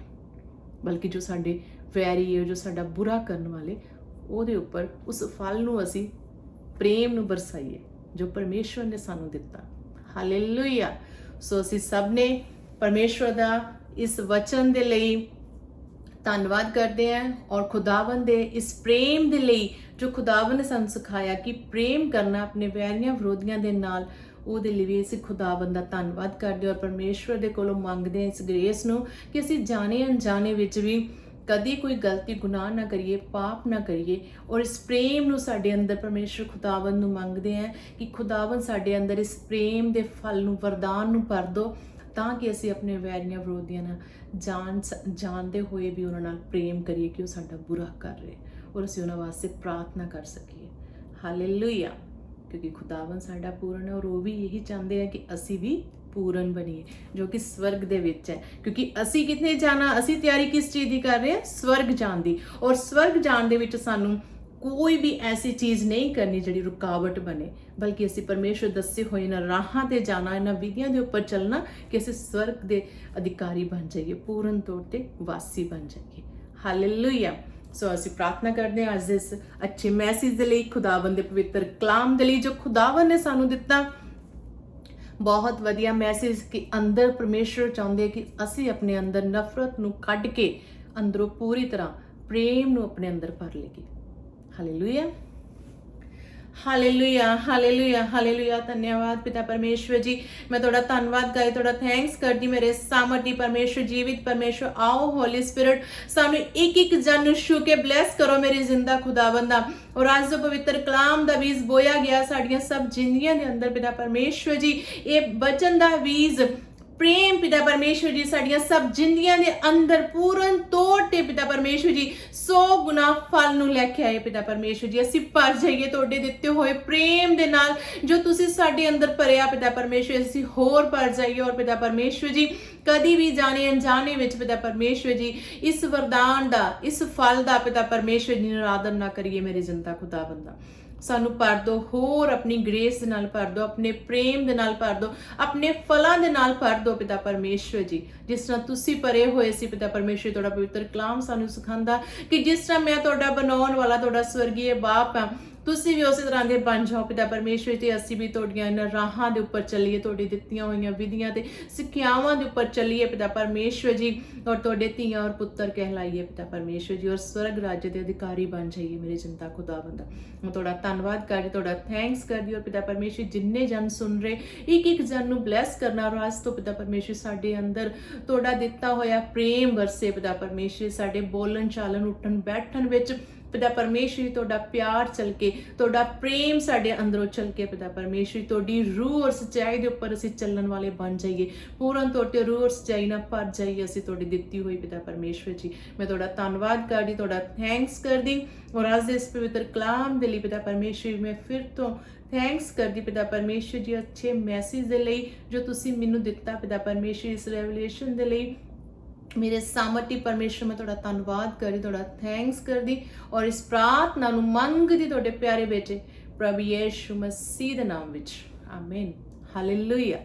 ਬਲਕਿ ਜੋ ਸਾਡੇ ਵੈਰੀ ਹੈ ਜੋ ਸਾਡਾ ਬੁਰਾ ਕਰਨ ਵਾਲੇ ਉਹਦੇ ਉੱਪਰ ਉਸ ਫਲ ਨੂੰ ਅਸੀਂ ਪ੍ਰੇਮ ਨੂੰ ਵਰਸਾਈਏ ਜੋ ਪਰਮੇਸ਼ਵਰ ਨੇ ਸਾਨੂੰ ਦਿੱਤਾ। ਹਾਲੇਲੂਇਆ ਸੋ ਅਸੀਂ ਸਭ ਨੇ ਪਰਮੇਸ਼ਵਰ ਦਾ ਇਸ ਵਚਨ ਦੇ ਲਈ ਧੰਨਵਾਦ ਕਰਦੇ ਹਾਂ ਔਰ ਖੁਦਾਵੰ ਦੇ ਇਸ ਪ੍ਰੇਮ ਦੇ ਲਈ ਜੋ ਖੁਦਾਵੰ ਨੇ ਸਾਨੂੰ ਸਿਖਾਇਆ ਕਿ ਪ੍ਰੇਮ ਕਰਨਾ ਆਪਣੇ ਵੈਰੀਆਂ ਵਿਰੋਧੀਆਂ ਦੇ ਨਾਲ, ਉਹਦੇ ਲਈ ਵੀ ਅਸੀਂ ਖੁਦਾਵੰ ਦਾ ਧੰਨਵਾਦ ਕਰਦੇ ਹਾਂ ਔਰ ਪਰਮੇਸ਼ਵਰ ਦੇ ਕੋਲੋਂ ਮੰਗਦੇ ਹਾਂ ਇਸ ਗ੍ਰੇਸ ਨੂੰ ਕਿ ਅਸੀਂ ਜਾਣੇ ਅਣਜਾਣੇ ਵਿੱਚ ਵੀ ਕਦੀ ਕੋਈ ਗਲਤੀ, ਗੁਨਾਹ ਨਾ ਕਰੀਏ, ਪਾਪ ਨਾ ਕਰੀਏ ਔਰ ਇਸ ਪ੍ਰੇਮ ਨੂੰ ਸਾਡੇ ਅੰਦਰ ਪਰਮੇਸ਼ਰ ਖੁਦਾਵੰ ਨੂੰ ਮੰਗਦੇ ਹਾਂ ਕਿ ਖੁਦਾਵੰ ਸਾਡੇ ਅੰਦਰ ਇਸ ਪ੍ਰੇਮ ਦੇ ਫਲ ਨੂੰ, ਵਰਦਾਨ ਨੂੰ ਭਰ ਦੋ ਤਾਂ ਕਿ ਅਸੀਂ ਆਪਣੇ ਵੈਰੀਆਂ ਵਿਰੋਧੀਆਂ ਨਾਲ ਜਾਣ ਸ- ਜਾਣਦੇ ਹੋਏ ਵੀ ਉਹਨਾਂ ਨਾਲ ਪ੍ਰੇਮ ਕਰੀਏ ਕਿ ਉਹ ਸਾਡਾ ਬੁਰਾ ਕਰ ਰਹੇ ਔਰ ਅਸੀਂ ਉਹਨਾਂ ਵਾਸਤੇ ਪ੍ਰਾਰਥਨਾ ਕਰ ਸਕੀਏ। ਹਾਲੇਲੂਇਆ। ਕਿਉਂਕਿ ਖੁਦਾਵੰ ਸਾਡਾ ਪੂਰਨ ਹੈ ਔਰ ਉਹ ਵੀ ਇਹੀ ਚਾਹੁੰਦੇ ਆ ਕਿ ਅਸੀਂ ਵੀ ਪੂਰਨ ਬਣੀਏ, ਜੋ ਕਿ ਸਵਰਗ ਦੇ ਵਿੱਚ ਹੈ। ਕਿਉਂਕਿ ਅਸੀਂ ਕਿੱਥੇ ਜਾਣਾ, ਅਸੀਂ ਤਿਆਰੀ ਕਿਸ ਚੀਜ਼ ਦੀ ਕਰ ਰਹੇ ਹਾਂ? ਸਵਰਗ ਜਾਣ ਦੀ। ਔਰ ਸਵਰਗ ਜਾਣ ਦੇ ਵਿੱਚ ਸਾਨੂੰ ਕੋਈ ਵੀ ਐਸੀ ਚੀਜ਼ ਨਹੀਂ ਕਰਨੀ ਜਿਹੜੀ ਰੁਕਾਵਟ ਬਣੇ, ਬਲਕਿ ਅਸੀਂ ਪਰਮੇਸ਼ਰ ਦੱਸੇ ਹੋਏ ਇਹਨਾਂ ਰਾਹਾਂ ਤੇ ਜਾਣਾ, ਇਹਨਾਂ ਵਿਧੀਆਂ ਦੇ ਉੱਪਰ ਚੱਲਣਾ ਕਿ ਅਸੀਂ ਸਵਰਗ ਦੇ ਅਧਿਕਾਰੀ ਬਣ ਜਾਈਏ, ਪੂਰਨ ਤੌਰ ਤੇ ਵਾਸੀ ਬਣ ਜਾਈਏ। ਹਾਲੇਲੂਇਆ ਸੋ ਅਸੀਂ ਪ੍ਰਾਰਥਨਾ ਕਰਦੇ ਹਾਂ ਅੱਜ ਇਸ ਅੱਛੇ ਮੈਸੇਜ ਦੇ ਲਈ, ਖੁਦਾਵੰਦ ਦੇ ਪਵਿੱਤਰ ਕਲਾਮ ਦੇ ਲਈ ਜੋ ਖੁਦਾਵੰਦ ਨੇ ਸਾਨੂੰ ਦਿੱਤਾ। ਬਹੁਤ ਵਧੀਆ ਮੈਸੇਜ ਕਿ ਅੰਦਰ ਪਰਮੇਸ਼ਰ ਚਾਹੁੰਦੇ ਕਿ ਅਸੀਂ ਆਪਣੇ ਅੰਦਰ ਨਫ਼ਰਤ ਨੂੰ ਕੱਢ ਕੇ ਅੰਦਰੋਂ ਪੂਰੀ ਤਰ੍ਹਾਂ ਪ੍ਰੇਮ ਨੂੰ ਆਪਣੇ ਅੰਦਰ ਭਰ ਲਈਏ। ਹਾਲੇਲੂਇਆ ਹਾਲੇਲੂਇਆ ਹਾਲੇਲੂਇਆ ਹਾਲੇਲੂਇਆ ਧੰਨਵਾਦ ਪਿਤਾ ਪਰਮੇਸ਼ਵਰ ਜੀ। ਮੈਂ ਤੁਹਾਡਾ ਧੰਨਵਾਦ ਕਰਦੀ ਤੁਹਾਡਾ ਥੈਂਕਸ ਕਰਦੀ ਮੇਰੇ ਸਾਮਰਥੀ ਪਰਮੇਸ਼ਵਰ, ਜੀਵਿਤ ਪਰਮੇਸ਼ਵਰ, ਆਓ ਹੋਲੀ ਸਪਿਰਿਟ ਸਾਨੂੰ ਇੱਕ ਇੱਕ ਜਨ ਨੂੰ ਛੂ ਕੇ ਬਲੈਸ ਕਰੋ ਮੇਰੀ ਜ਼ਿੰਦਾ ਖੁਦਾਵੰਦਾ ਔਰ ਅੱਜ ਜੋ ਪਵਿੱਤਰ ਕਲਾਮ ਦਾ ਬੀਜ ਬੋਇਆ ਗਿਆ ਸਾਡੀਆਂ ਸਭ ਜ਼ਿੰਦਗੀਆਂ ਦੇ ਅੰਦਰ ਪਿਤਾ ਪਰਮੇਸ਼ਵਰ ਜੀ। ਇਹ ਬਚਨ ਦਾ ਬੀਜ ਪ੍ਰੇਮ ਪਿਤਾ ਪਰਮੇਸ਼ਵਰ ਜੀ ਸਾਡੀਆਂ ਸਭ ਜ਼ਿੰਦਗੀਆਂ ਦੇ ਅੰਦਰ ਪੂਰਨ ਤੌਰ ਤੇ ਪਿਤਾ ਪਰਮੇਸ਼ਵਰ ਜੀ 100 ਗੁਣਾ ਫਲ ਨੂੰ ਲੈ ਕੇ ਆਏ ਪਿਤਾ ਪਰਮੇਸ਼ਵਰ ਜੀ। ਅਸੀਂ ਭਰ ਜਾਈਏ ਤੁਹਾਡੇ ਦਿੱਤੇ ਹੋਏ ਪ੍ਰੇਮ ਦੇ ਨਾਲ। ਜੋ ਤੁਸੀਂ ਸਾਡੇ ਅੰਦਰ ਭਰਿਆ ਪਿਤਾ ਪਰਮੇਸ਼ਵਰ, ਅਸੀਂ ਹੋਰ ਭਰ ਜਾਈਏ। ਔਰ ਪਿਤਾ ਪਰਮੇਸ਼ਵਰ ਜੀ, ਕਦੀ ਵੀ ਜਾਣੇ ਅਣਜਾਣੇ ਵਿੱਚ ਪਿਤਾ ਪਰਮੇਸ਼ਵਰ ਜੀ, ਇਸ ਵਰਦਾਨ ਦਾ, ਇਸ ਫਲ ਦਾ ਪਿਤਾ ਪਰਮੇਸ਼ਵਰ ਜੀ ਨੂੰ ਆਦਰ ਨਾ ਕਰੀਏ ਮੇਰੇ ਜਨਤਾ ਖੁਦਾ ਬੰਦਾ। ਸਾਨੂੰ ਭਰ ਦੋ ਹੋਰ ਆਪਣੀ ਗ੍ਰੇਸ ਦੇ ਨਾਲ ਭਰ ਦੋ ਆਪਣੇ ਪ੍ਰੇਮ ਦੇ ਨਾਲ ਭਰ ਦੋ ਆਪਣੇ ਫਲਾਂ ਦੇ ਨਾਲ ਭਰ ਦੋ ਪਿਤਾ ਪਰਮੇਸ਼ਵਰ ਜੀ। ਜਿਸ ਤਰ੍ਹਾਂ ਤੁਸੀਂ ਭਰੇ ਹੋਏ ਸੀ ਪਿਤਾ ਪਰਮੇਸ਼ਵਰ, ਤੁਹਾਡਾ ਪਵਿੱਤਰ ਕਲਾਮ ਸਾਨੂੰ ਸਿਖਾਉਂਦਾ ਕਿ ਜਿਸ ਤਰ੍ਹਾਂ ਮੈਂ ਤੁਹਾਡਾ ਬਣਾਉਣ ਵਾਲਾ, ਤੁਹਾਡਾ ਸਵਰਗੀਏ ਬਾਪ ਹਾਂ ਤੁਸੀਂ ਵੀ ਉਸੇ ਤਰ੍ਹਾਂ ਦੇ ਬਣ ਜਾਓ, ਪਿਤਾ ਪਰਮੇਸ਼ਵਰ ਤੇ ਅਸੀਂ ਵੀ ਤੁਹਾਡੀਆਂ ਇਹਨਾਂ ਰਾਹਾਂ ਦੇ ਉੱਪਰ ਚੱਲੀਏ, ਤੁਹਾਡੀ ਦਿੱਤੀਆਂ ਹੋਈਆਂ ਵਿਧੀਆਂ ਤੇ ਸਿੱਖਿਆਵਾਂ ਦੇ ਉੱਪਰ ਚੱਲੀਏ, ਪਿਤਾ ਪਰਮੇਸ਼ਵਰ ਜੀ, ਔਰ ਤੁਹਾਡੇ ਧੀਆਂ ਔਰ ਪੁੱਤਰ ਕਹਿਲਾਈਏ, ਪਿਤਾ ਪਰਮੇਸ਼ਵਰ ਜੀ, ਔਰ ਸਵਰਗ ਰਾਜ ਦੇ ਅਧਿਕਾਰੀ ਬਣ ਜਾਈਏ, ਮੇਰੇ ਚਿੰਤਾ ਖੁਦਾਵੰਦ ਮੈਂ ਤੁਹਾਡਾ ਧੰਨਵਾਦ ਕਰਦੀ ਤੁਹਾਡਾ ਥੈਂਕਸ ਕਰਦੀ ਔਰ ਪਿਤਾ ਪਰਮੇਸ਼ਵਰ ਜਿੰਨੇ ਜਨ ਸੁਣ ਰਹੇ ਇੱਕ ਇੱਕ ਜਨ ਨੂੰ ਬਲੈਸ ਕਰਨਾ, ਔਰ ਅੱਜ ਤੋਂ ਪਿਤਾ ਪਰਮੇਸ਼ਵਰ ਸਾਡੇ ਅੰਦਰ ਤੁਹਾਡਾ ਦਿੱਤਾ ਹੋਇਆ ਪ੍ਰੇਮ ਵਰਸੇ, ਪਿਤਾ ਪਰਮੇਸ਼ਵਰ ਸਾਡੇ ਬੋਲਣ ਚਾਲਣ ਉੱਠਣ ਬੈਠਣ ਵਿੱਚ ਪਿਤਾ ਪਰਮੇਸ਼ਵਰ ਤੁਹਾਡਾ ਪਿਆਰ ਚਲ ਕੇ, ਤੁਹਾਡਾ ਪ੍ਰੇਮ ਸਾਡੇ ਅੰਦਰੋਂ ਚਲ ਕੇ ਪਿਤਾ ਪਰਮੇਸ਼ਵਰ ਤੁਹਾਡੀ ਰੂਹ ਔਰ ਸੱਚਾਈ ਦੇ ਉੱਪਰ ਅਸੀਂ ਚੱਲਣ ਵਾਲੇ ਬਣ ਜਾਈਏ। ਪੂਰਨ ਤੌਰ ਤੇ ਰੂਹ ਔਰ ਸੱਚਾਈ ਨਾਲ ਭਰ ਜਾਈਏ ਅਸੀਂ ਤੁਹਾਡੀ ਦਿੱਤੀ ਹੋਈ ਪਿਤਾ ਪਰਮੇਸ਼ਵਰ ਜੀ। ਮੈਂ ਤੁਹਾਡਾ ਧੰਨਵਾਦ ਕਰਦੀ, ਤੁਹਾਡਾ ਥੈਂਕਸ ਕਰਦੀ ਔਰ ਅੱਜ ਦੇ ਇਸ ਪਵਿੱਤਰ ਕਲਾਮ ਦੇ ਲਈ ਪਿਤਾ ਪਰਮੇਸ਼ਵਰ ਮੈਂ ਫਿਰ ਤੋਂ ਥੈਂਕਸ ਕਰਦੀ ਪਿਤਾ ਪਰਮੇਸ਼ਵਰ ਜੀ, ਅੱਛੇ ਮੈਸੇਜ ਦੇ ਲਈ ਜੋ ਤੁਸੀਂ ਮੈਨੂੰ ਦਿੱਤਾ ਪਿਤਾ ਪਰਮੇਸ਼ਵਰ ਇਸ ਰੈਵਲੇਸ਼ਨ ਦੇ ਲਈ। ਮੇਰੇ ਸਾਮਰਤੀ ਪਰਮੇਸ਼ਰ, ਮੈਂ ਤੁਹਾਡਾ ਧੰਨਵਾਦ ਕਰੀ ਤੁਹਾਡਾ ਥੈਂਕਸ ਕਰਦੀ ਔਰ ਇਸ ਪ੍ਰਾਰਥਨਾ ਨੂੰ ਮੰਗਦੀ ਤੁਹਾਡੇ ਪਿਆਰੇ ਬੇਟੇ ਪ੍ਰਭੂ ਯੀਸ਼ੂ ਮਸੀਹ ਦੇ ਨਾਮ ਵਿੱਚ। ਆਮੀਨ ਹਾਲੇਲੂਇਆ